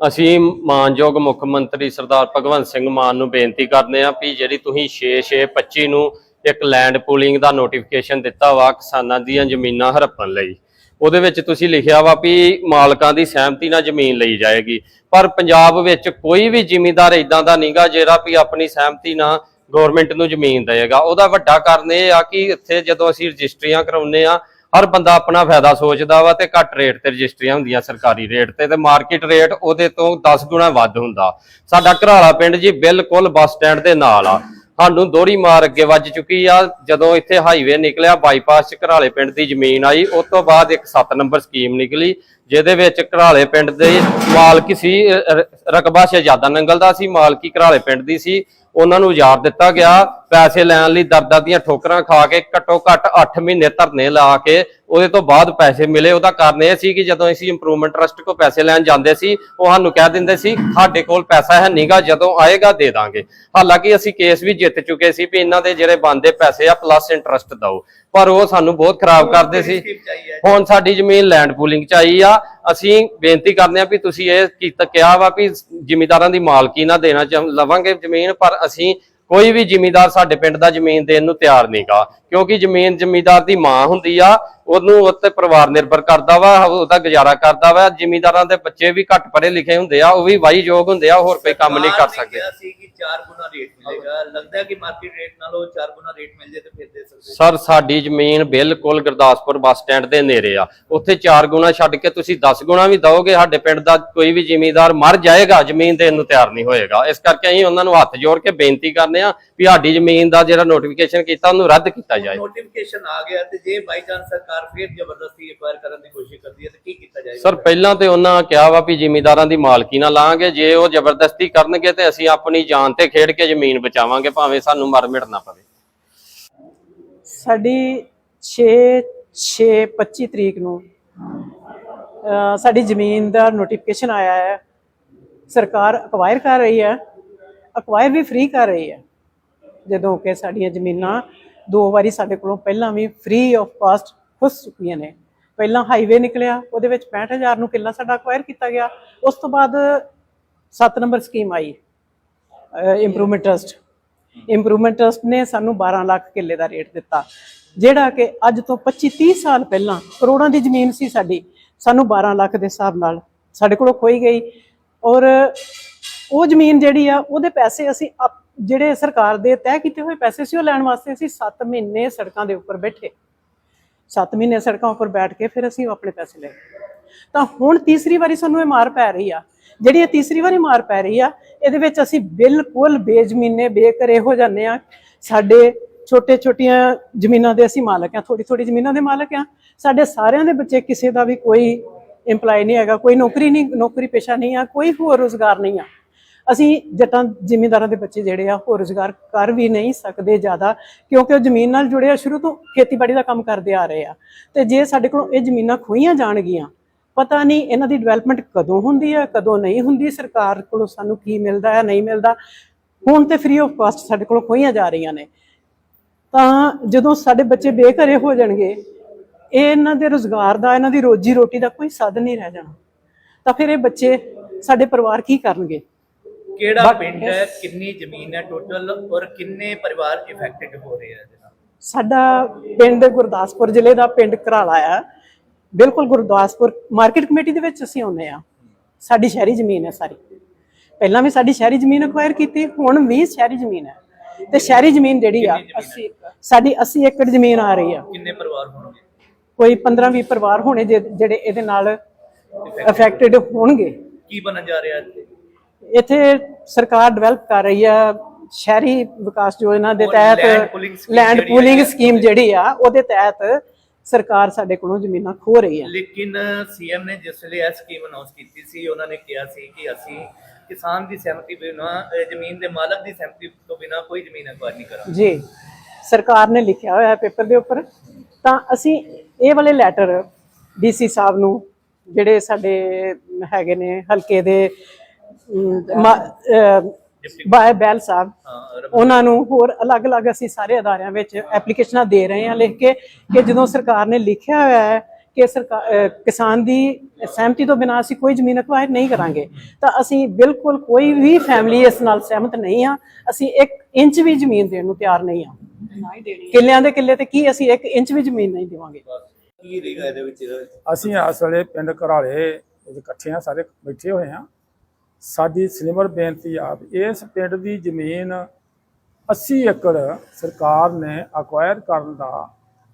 ਅਸੀਂ ਮਾਨਯੋਗ ਮੁੱਖ ਮੰਤਰੀ ਸਰਦਾਰ ਭਗਵੰਤ ਸਿੰਘ ਮਾਨ ਨੂੰ ਬੇਨਤੀ ਕਰਦੇ ਹਾਂ ਵੀ ਜਿਹੜੀ ਤੁਸੀਂ 6-6-25 ਨੂੰ ਇੱਕ ਲੈਂਡ ਪੂਲਿੰਗ ਦਾ ਨੋਟੀਫਿਕੇਸ਼ਨ ਦਿੱਤਾ ਵਾ ਕਿਸਾਨਾਂ ਦੀਆਂ ਜ਼ਮੀਨਾਂ ਹੜੱਪਣ ਲਈ। ਉਹਦੇ ਵਿੱਚ ਤੁਸੀਂ ਲਿਖਿਆ ਵਾ ਵੀ ਮਾਲਕਾਂ ਦੀ ਸਹਿਮਤੀ ਨਾਲ ਜ਼ਮੀਨ ਲਈ ਜਾਏਗੀ। ਪਰ ਪੰਜਾਬ ਵਿੱਚ ਕੋਈ ਵੀ ਜ਼ਿਮੀਂਦਾਰ ਇਦਾਂ ਦਾ ਨਹੀਂਗਾ ਜਿਹੜਾ ਵੀ ਆਪਣੀ ਸਹਿਮਤੀ ਨਾਲ ਗਵਰਨਮੈਂਟ ਨੂੰ ਜ਼ਮੀਨ ਦੇਏਗਾ ਉਹਦਾ ਵੱਡਾ ਕਾਰਨ ਇਹ ਆ ਕਿ ਇੱਥੇ ਜਦੋਂ ਅਸੀਂ ਰਜਿਸਟਰੀਆਂ ਕਰਾਉਂਦੇ ਆ ਹਰ ਬੰਦਾ ਆਪਣਾ ਫਾਇਦਾ ਸੋਚਦਾ ਵਾ ਤੇ ਘੱਟ ਰੇਟ ਤੇ ਰਜਿਸਟਰੀਆਂ ਹੁੰਦੀਆਂ ਸਰਕਾਰੀ ਰੇਟ ਤੇ ਤੇ ਮਾਰਕੀਟ ਰੇਟ ਉਹਦੇ ਤੋਂ 10 ਗੁਣਾ ਵੱਧ ਹੁੰਦਾ। ਸਾਡਾ ਘਰਾਲਾ ਪਿੰਡ ਜੀ ਬਿਲਕੁਲ ਬੱਸ ਸਟੈਂਡ ਦੇ ਨਾਲ ਆ। ਸਾਨੂੰ ਦੋਹਰੀ ਮਾਰ ਅੱਗੇ ਵੱਜ ਚੁੱਕੀ ਆ। ਜਦੋਂ ਇੱਥੇ ਹਾਈਵੇ ਨਿਕਲਿਆ ਬਾਈਪਾਸ ਚ ਘਰਾਲੇ ਪਿੰਡ ਦੀ ਜ਼ਮੀਨ ਆਈ। ਉਸ ਤੋਂ ਬਾਅਦ ਇੱਕ 7 ਨੰਬਰ ਸਕੀਮ ਨਿਕਲੀ ਜਿਹਦੇ ਵਿੱਚ ਘਰਾਲੇ ਪਿੰਡ ਦੇ ਮਾਲਕ ਸੀ ਅ, ਰਕਬਾ ਸ਼ਹਿਜ਼ਾਦਾ ਨੰਗਲ ਦਾ ਸੀ ਮਾਲਕੀ ਘਰਾਲੇ ਪਿੰਡ ਦੀ ਸੀ। ਉਹਨਾਂ ਨੂੰ ਉਜਾੜ ਦਿੱਤਾ ਗਿਆ। ਪੈਸੇ ਲੈਣ ਲਈ ਦਰਦਾਂ ਦੀਆਂ ਠੋਕਰਾਂ ਖਾ ਕੇ ਘੱਟੋ ਘੱਟ 8 ਮਹੀਨੇ ਧਰਨੇ ਲਾ ਕੇ ਉਹਦੇ ਤੋਂ ਬਾਅਦ ਪੈਸੇ ਮਿਲੇ। ਉਹਦਾ ਕਾਰਨ ਇਹ ਸੀ ਕਿ ਜਦੋਂ ਅਸੀਂ ਇੰਪਰੂਵਮੈਂਟ ਟਰਸਟ ਕੋ ਪੈਸੇ ਲੈਣ ਜਾਂਦੇ ਸੀ ਉਹ ਸਾਨੂੰ ਕਹਿ ਦਿੰਦੇ ਸੀ ਸਾਡੇ ਕੋਲ ਪੈਸਾ ਹੈ ਨਹੀਂਗਾ ਜਦੋਂ ਆਏਗਾ ਦੇ ਦਾਂਗੇ। ਹਾਲਾਂਕਿ ਅਸੀਂ ਕੇਸ ਵੀ ਜਿੱਤ ਚੁੱਕੇ ਸੀ ਵੀ ਇਹਨਾਂ ਦੇ ਜਿਹੜੇ ਬੰਦੇ ਪੈਸੇ ਆ ਪਲੱਸ ਇੰਟਰਸਟ ਦਿਓ। ਪਰ ਉਹ ਸਾਨੂੰ ਬਹੁਤ ਖਰਾਬ ਕਰਦੇ ਸੀ। ਹੁਣ ਸਾਡੀ ਜ਼ਮੀਨ ਲੈਂਡ ਪੂਲਿੰਗ ਚ ਆਈ ਆ। ਅਸੀਂ ਬੇਨਤੀ ਕਰਦੇ ਆ ਵੀ ਤੁਸੀਂ ਇਹ ਕੀਤਾ ਕਿਹਾ ਵਾ ਵੀ ਜ਼ਿਮੀਦਾਰਾਂ ਦੀ ਮਾਲਕੀ ਨਾ ਦੇਣਾ ਚਾਹ- ਲਵਾਂਗੇ ਜ਼ਮੀਨ ਪਰ ਅਸੀਂ ਕੋਈ ਵੀ ਜ਼ਿਮੀਦਾਰ ਸਾਡੇ ਪਿੰਡ ਦਾ ਜ਼ਮੀਨ ਦੇਣ ਨੂੰ ਤਿਆਰ ਨਹੀਂਗਾ ਕਿਉਂਕਿ ਜ਼ਮੀਨ ਜ਼ਿਮੀਦਾਰ ਦੀ ਮਾਂ ਹੁੰਦੀ ਆ ਉਹਨੂੰ ਉੱਤੇ ਪਰਿਵਾਰ ਨਿਰਭਰ ਕਰਦਾ ਵਾ ਉਹਦਾ ਗੁਜ਼ਾਰਾ ਕਰਦਾ ਵਾ ਜ਼ਿਮੀਦਾਰਾਂ ਦੇ ਬੱਚੇ ਵੀ ਘੱਟ ਪੜ੍ਹੇ ਲਿਖੇ ਹੁੰਦੇ ਆ ਉਹ ਵੀ ਵਾਹੀ ਯੋਗ ਹੁੰਦੇ ਆ ਹੋਰ ਕੋਈ ਕੰਮ ਨਹੀਂ ਕਰ ਸਰਕਾਰ ਨੇ ਸਕਦੇ। ਕਿਹਾ ਸੀ ਕਿ 4 ਗੁਣਾ ਰੇਟ ਮਿਲੇਗਾ ਲੱਗਦਾ ਹੈ ਕਿ ਮਾਰਕੀਟ ਰੇਟ ਨਾਲੋਂ 4 ਗੁਣਾ ਰੇਟ ਮਿਲ ਜੇ ਤੇ ਫਿਰ ਦੇ ਸਕਦੇ। ਸਰ ਸਾਡੀ ਜ਼ਮੀਨ ਬਿਲਕੁਲ ਗੁਰਦਾਸਪੁਰ ਬੱਸ ਸਟੈਂਡ ਦੇ ਨੇੜੇ ਆ। ਉੱਥੇ 4 ਗੁਣਾ ਛੱਡ ਕੇ ਤੁਸੀਂ 10 ਗੁਣਾ ਵੀ ਦਓਗੇ ਸਾਡੇ ਪਿੰਡ ਦਾ ਕੋਈ ਵੀ ਜ਼ਿਮੀਂਦਾਰ ਮਰ ਜਾਏਗਾ ਜ਼ਮੀਨ ਦੇਣ ਨੂੰ ਤਿਆਰ ਨਹੀਂ ਹੋਏਗਾ। ਇਸ ਕਰਕੇ ਅਸੀਂ ਉਹਨਾਂ ਨੂੰ ਹੱਥ ਜੋੜ ਕੇ ਬੇਨਤੀ ਕਰਨੇ ਆ ਵੀ ਸਾਡੀ ਜ਼ਮੀਨ ਦਾ ਜਿਹੜਾ ਨੋਟੀਫਿਕੇਸ਼ਨ ਕੀਤਾ ਉਹਨੂੰ ਰੱਦ ਕੀਤਾ ਜਾਏ। ਨੋਟੀਫਿਕੇਸ਼ਨ ਆ ਗਿਆ ਤੇ ਜੇ ਬਾਈ ਚਾਂਸ ਸਰਕਾਰ ਫਿਰ ਜ਼ਬਰਦਸਤੀ ਐਕਵਾਇਰ ਕਰਨ ਦੀ ਕੋਸ਼ਿਸ਼ ਕਰਦੀ ਹੈ ਤਾਂ ਕੀ ਕੀਤਾ ਜਾਏਗਾ? ਸਰ ਪਹਿਲਾਂ ਤੇ ਉਹਨਾਂ ਕਿਹਾ ਵਾ ਵੀ ਜ਼ਿਮੀਂਦਾਰਾਂ ਦੀ ਮਾਲਕੀ ਨਾ ਲਾਂਗੇ ਜੇ ਉਹ ਜ਼ਬਰਦਸਤੀ ਕਰਨਗੇ ਤੇ ਅਸੀਂ ਆਪਣੀ ਜਾਨ ਤੇ ਖੇਡ ਕੇ ਜ਼ਮੀਨ ਬਚਾਵਾਂਗੇ ਭਾਵੇਂ ਸਾਨੂੰ ਮਰ ਮਿਟਣਾ ਪਵੇ। ਸਾਡੀ 6 6 25 ਤਰੀਕ ਨੂੰ ਸਾਡੀ ਜ਼ਮੀਨ ਦਾ ਨੋਟੀਫਿਕੇਸ਼ਨ ਆਇਆ ਹੈ। ਸਰਕਾਰ ਅਕਵਾਇਰ ਕਰ ਰਹੀ ਹੈ। ਅਕਵਾਇਰ ਵੀ ਫ੍ਰੀ ਕਰ ਰਹੀ ਹੈ। ਜਦੋਂ ਕਿ ਸਾਡੀਆਂ ਜ਼ਮੀਨਾਂ ਦੋ ਵਾਰੀ ਸਾਡੇ ਕੋਲੋਂ ਪਹਿਲਾਂ ਵੀ ਫ੍ਰੀ ਆਫ ਕਾਸਟ ਖੁੱਸ ਚੁੱਕੀਆਂ ਨੇ। ਪਹਿਲਾਂ ਹਾਈਵੇ ਨਿਕਲਿਆ, ਉਹਦੇ ਵਿੱਚ 65000 ਨੂੰ ਕਿੱਲਾ ਸਾਡਾ ਅਕਵਾਇਰ ਕੀਤਾ ਗਿਆ। ਉਸ ਤੋਂ ਬਾਅਦ 7 ਨੰਬਰ ਸਕੀਮ ਆਈ ਇੰਪਰੂਵਮੈਂਟ ਟਰਸਟ ਇੰਪਰੂਵਮੈਂਟ ਟਰਸਟ ਨੇ ਸਾਨੂੰ 12 ਲੱਖ ਕਿੱਲੇ ਦਾ ਰੇਟ ਦਿੱਤਾ, ਜਿਹੜਾ ਕਿ ਅੱਜ ਤੋਂ 25 30 ਸਾਲ ਪਹਿਲਾਂ ਕਰੋੜਾਂ ਦੀ ਜ਼ਮੀਨ ਸੀ ਸਾਡੀ। ਸਾਨੂੰ 12 ਲੱਖ ਦੇ ਹਿਸਾਬ ਨਾਲ ਸਾਡੇ ਕੋਲੋਂ ਖੋਈ ਗਈ ਔਰ ਉਹ ਜ਼ਮੀਨ ਜਿਹੜੀ ਆ, ਉਹਦੇ ਪੈਸੇ ਅਸੀਂ ਆਪ- ਜਿਹੜੇ ਸਰਕਾਰ ਦੇ ਤੈਅ ਕੀਤੇ ਹੋਏ ਪੈਸੇ ਸੀ, ਉਹ ਲੈਣ ਵਾਸਤੇ ਅਸੀਂ 7 ਮਹੀਨੇ ਸੜਕਾਂ ਦੇ ਉੱਪਰ ਬੈਠੇ। 7 ਮਹੀਨੇ ਸੜਕਾਂ ਉੱਪਰ ਬੈਠ ਕੇ ਫਿਰ ਅਸੀਂ ਆਪਣੇ ਪੈਸੇ ਲਏ। ਤਾਂ ਹੁਣ ਤੀਸਰੀ ਵਾਰੀ ਸਾਨੂੰ ਇਹ ਮਾਰ ਪੈ ਰਹੀ ਆ। ਜਿਹੜੀ ਇਹ ਤੀਸਰੀ ਵਾਰੀ ਮਾਰ ਪੈ ਰਹੀ ਆ, ਇਹਦੇ ਵਿੱਚ ਅਸੀਂ ਬਿਲਕੁਲ ਬੇਜ਼ਮੀਨੇ, ਬੇਘਰੇ ਹੋ ਜਾਂਦੇ ਆ। ਸਾਡੇ ਛੋਟੇ ਛੋਟੀਆਂ ਜ਼ਮੀਨਾਂ ਦੇ ਅਸੀਂ ਮਾਲਕ ਆ ਥੋੜੀ ਥੋੜੀ ਜ਼ਮੀਨਾਂ ਦੇ ਮਾਲਕ ਆ। ਸਾਡੇ ਸਾਰਿਆਂ ਦੇ ਬੱਚੇ ਕਿਸੇ ਦਾ ਵੀ ਕੋਈ EMPLOYE ਨਹੀਂ ਹੈਗਾ, ਕੋਈ ਨੌਕਰੀ ਨਹੀਂ, ਨੌਕਰੀ ਪੇਸ਼ਾ ਨਹੀਂ ਆ, ਕੋਈ ਹੋਰ ਰੋਜ਼ਗਾਰ ਨਹੀਂ ਆ। ਅਸੀਂ ਜੱਟਾਂ, ਜ਼ਿਮੀਂਦਾਰਾਂ ਦੇ ਬੱਚੇ ਜਿਹੜੇ ਆ, ਉਹ ਰੋਜ਼ਗਾਰ ਕਰ ਵੀ ਨਹੀਂ ਸਕਦੇ ਜ਼ਿਆਦਾ, ਕਿਉਂਕਿ ਉਹ ਜ਼ਮੀਨ ਨਾਲ ਜੁੜੇ ਆ ਸ਼ੁਰੂ ਤੋਂ ਖੇਤੀਬਾੜੀ ਦਾ ਕੰਮ ਕਰਦੇ ਆ ਰਹੇ ਆ। ਤੇ ਜੇ ਸਾਡੇ ਕੋਲੋਂ ਇਹ ਜ਼ਮੀਨਾਂ ਖੋਈਆਂ ਜਾਣਗੀਆਂ, ਪਤਾ ਨਹੀਂ ਇਹਨਾਂ ਦੀ ਡਿਵੈਲਪਮੈਂਟ ਕਦੋਂ ਹੁੰਦੀ ਹੈ ਕਦੋਂ ਨਹੀਂ ਹੁੰਦੀ, ਸਰਕਾਰ ਕੋਲੋਂ ਸਾਨੂੰ ਕੀ ਮਿਲਦਾ ਹੈ, ਨਹੀਂ ਮਿਲਦਾ। ਹੁਣ ਤੇ ਫ੍ਰੀ ਆਫ ਕਾਸਟ ਸਾਡੇ ਕੋਲੋਂ ਖੋਈਆਂ ਜਾ ਰਹੀਆਂ ਨੇ। ਤਾਂ ਜਦੋਂ ਸਾਡੇ ਬੱਚੇ ਬੇਘਰੇ ਹੋ ਜਾਣਗੇ, ਇਹ ਇਹਨਾਂ ਦੇ ਰੋਜ਼ਗਾਰ ਦਾ, ਇਹਨਾਂ ਦੀ ਰੋਜੀ ਰੋਟੀ ਦਾ ਕੋਈ ਸਾਧਨ ਨਹੀਂ ਰਹਿ ਜਾਣਾ। ਤਾਂ ਫਿਰ ਇਹ ਬੱਚੇ ਸਾਡੇ ਪਰਿਵਾਰ ਕੀ ਕਰਨਗੇ? ਕਿਹੜਾ ਪਿੰਡ ਹੈ ਕਿੰਨੀ ਜ਼ਮੀਨ ਹੈ ਟੋਟਲ ਔਰ ਕਿੰਨੇ ਪਰਿਵਾਰ ਇਫੈਕਟਡ ਹੋ ਰਹੇ ਆ ਇਹਦੇ ਨਾਲ? ਸਾਡਾ ਪਿੰਡ ਗੁਰਦਾਸਪੁਰ ਜ਼ਿਲ੍ਹੇ ਦਾ ਪਿੰਡ ਘਰਾਲਾ ਆ। ਬਿਲਕੁਲ ਗੁਰਦਾਸਪੁਰ ਮਾਰਕੀਟ ਕਮੇਟੀ ਦੇ ਵਿੱਚ ਅਸੀਂ ਆਉਂਦੇ ਆ। ਸਾਡੀ ਸ਼ਹਿਰੀ ਜ਼ਮੀਨ ਹੈ ਸਾਰੀ। ਪਹਿਲਾਂ ਵੀ ਸਾਡੀ ਸ਼ਹਿਰੀ ਜ਼ਮੀਨ ਅਕਵਾਇਰ ਕੀਤੀ ਹੁਣ ਵੀ ਸ਼ਹਿਰੀ ਜ਼ਮੀਨ ਹੈ। ਤੇ ਸ਼ਹਿਰੀ ਜ਼ਮੀਨ ਜਿਹੜੀ ਆ 80 ਸਾਡੀ 80 ਏਕੜ ਜ਼ਮੀਨ ਆ ਰਹੀ ਆ। ਕਿੰਨੇ ਪਰਿਵਾਰ ਹੋਣਗੇ? ਕੋਈ 15 20 ਪਰਿਵਾਰ ਹੋਣੇ ਜੇ- ਜਿਹੜੇ ਇਹਦੇ ਨਾਲ ਅਫੈਕਟਡ ਹੋਣਗੇ। ਕੀ ਬਣਨ ਜਾ ਰਿਹਾ ਇੱਥੇ? ਇੱਥੇ ਸਰਕਾਰ ਡਿਵੈਲਪ ਕਰ ਰਹੀ ਆ ਸ਼ਹਿਰੀ ਵਿਕਾਸ ਯੋਜਨਾ ਦੇ ਤਹਿਤ ਲੈਂਡ ਪੂਲਿੰਗ ਹੈ, ਸਕੀਮ ਜਿਹੜੀ ਆ ਉਹਦੇ ਤਹਿਤ ਸਰਕਾਰ ਸਾਡੇ ਕੋਲੋਂ ਜ਼ਮੀਨਾਂ ਖੋ ਰਹੀ ਆ। ਲੇਕਿਨ ਸੀਐਮ ਨੇ ਜਿਸ ਵੇਲੇ ਇਹ ਸਕੀਮ ਅਨਾਉਂਸ ਕੀਤੀ ਸੀ ਉਹਨਾਂ ਨੇ ਕਿਹਾ ਸੀ ਕਿ ਅਸੀਂ ਕਿਸਾਨ ਦੀ ਸਹਿਮਤੀ ਬਿਨਾਂ ਜ਼ਮੀਨ ਦੇ ਮਾਲਕ ਦੀ ਸਹਿਮਤੀ ਤੋਂ ਬਿਨਾਂ ਕੋਈ ਜ਼ਮੀਨ ਅਕਵਾਇਰ ਨਹੀਂ ਕਰਾਂਗੇ। ਜੀ ਸਰਕਾਰ ਨੇ ਲਿਖਿਆ ਹੋਇਆ ਹੈ ਪੇਪਰ ਦੇ ਉੱਪਰ। ਤਾਂ ਅਸੀਂ ਇਹ ਵਾਲੇ ਲੈਟਰ ਡੀਸੀ ਸਾਹਿਬ ਨੂੰ ਜਿਹੜੇ ਸਾਡੇ ਹੈਗੇ ਨੇ ਹਲਕੇ ਦੇ ਬੈਲ ਸਾਹਿਬ। ਉਹਨਾਂ ਨੂੰ ਹੋਰ ਅਲੱਗ-ਅਲੱਗ ਅਸੀਂ ਸਾਰੇ ਅਦਾਰਿਆਂ ਵਿੱਚ ਐਪਲੀਕੇਸ਼ਨਾਂ ਦੇ ਰਹੇ ਹਾਂ ਲਿਖ ਕੇ ਕਿ ਜਦੋਂ ਸਰਕਾਰ ਨੇ ਲਿਖਿਆ ਹੋਇਆ ਹੈ ਕਿ ਸਰਕਾਰ ਕਿਸਾਨ ਦੀ ਸਹਿਮਤੀ ਤੋਂ ਬਿਨਾਂ ਅਸੀਂ ਕੋਈ ਜ਼ਮੀਨ ਅਕਵਾਇਰ ਨਹੀਂ ਕਰਾਂਗੇ ਤਾਂ ਅਸੀਂ ਬਿਲਕੁਲ ਕੋਈ ਵੀ ਫੈਮਿਲੀ ਇਸ ਨਾਲ ਸਹਿਮਤ ਨਹੀਂ ਆ ਅਸੀਂ ਇੱਕ ਇੰਚ ਵੀ ਜ਼ਮੀਨ ਦੇਣ ਨੂੰ ਤਿਆਰ ਨਹੀਂ ਆ ਕਿੱਲਿਆਂ ਦੇ ਕਿੱਲੇ ਤੇ ਕੀ ਅਸੀਂ 1 ਇੰਚ ਵੀ ਜ਼ਮੀਨ ਨਹੀਂ ਦੇਵਾਂਗੇ? ਕੀ ਰਹੇਗਾ ਇਹਦੇ ਵਿੱਚ ਅਸੀਂ ਇਸ ਵੇਲੇ ਪਿੰਡ ਘਰਾਲੇ ਇਕੱਠੇ ਆ ਸਾਰੇ ਬੈਠੇ ਹੋਏ ਆ ਸਾਡੀ ਸਲਿਮਰ ਬੇਨਤੀ ਆ ਇਸ ਪਿੰਡ ਦੀ ਜ਼ਮੀਨ 80 ਏਕੜ ਸਰਕਾਰ ਨੇ ਅਕਵਾਇਰ ਕਰਨ ਦਾ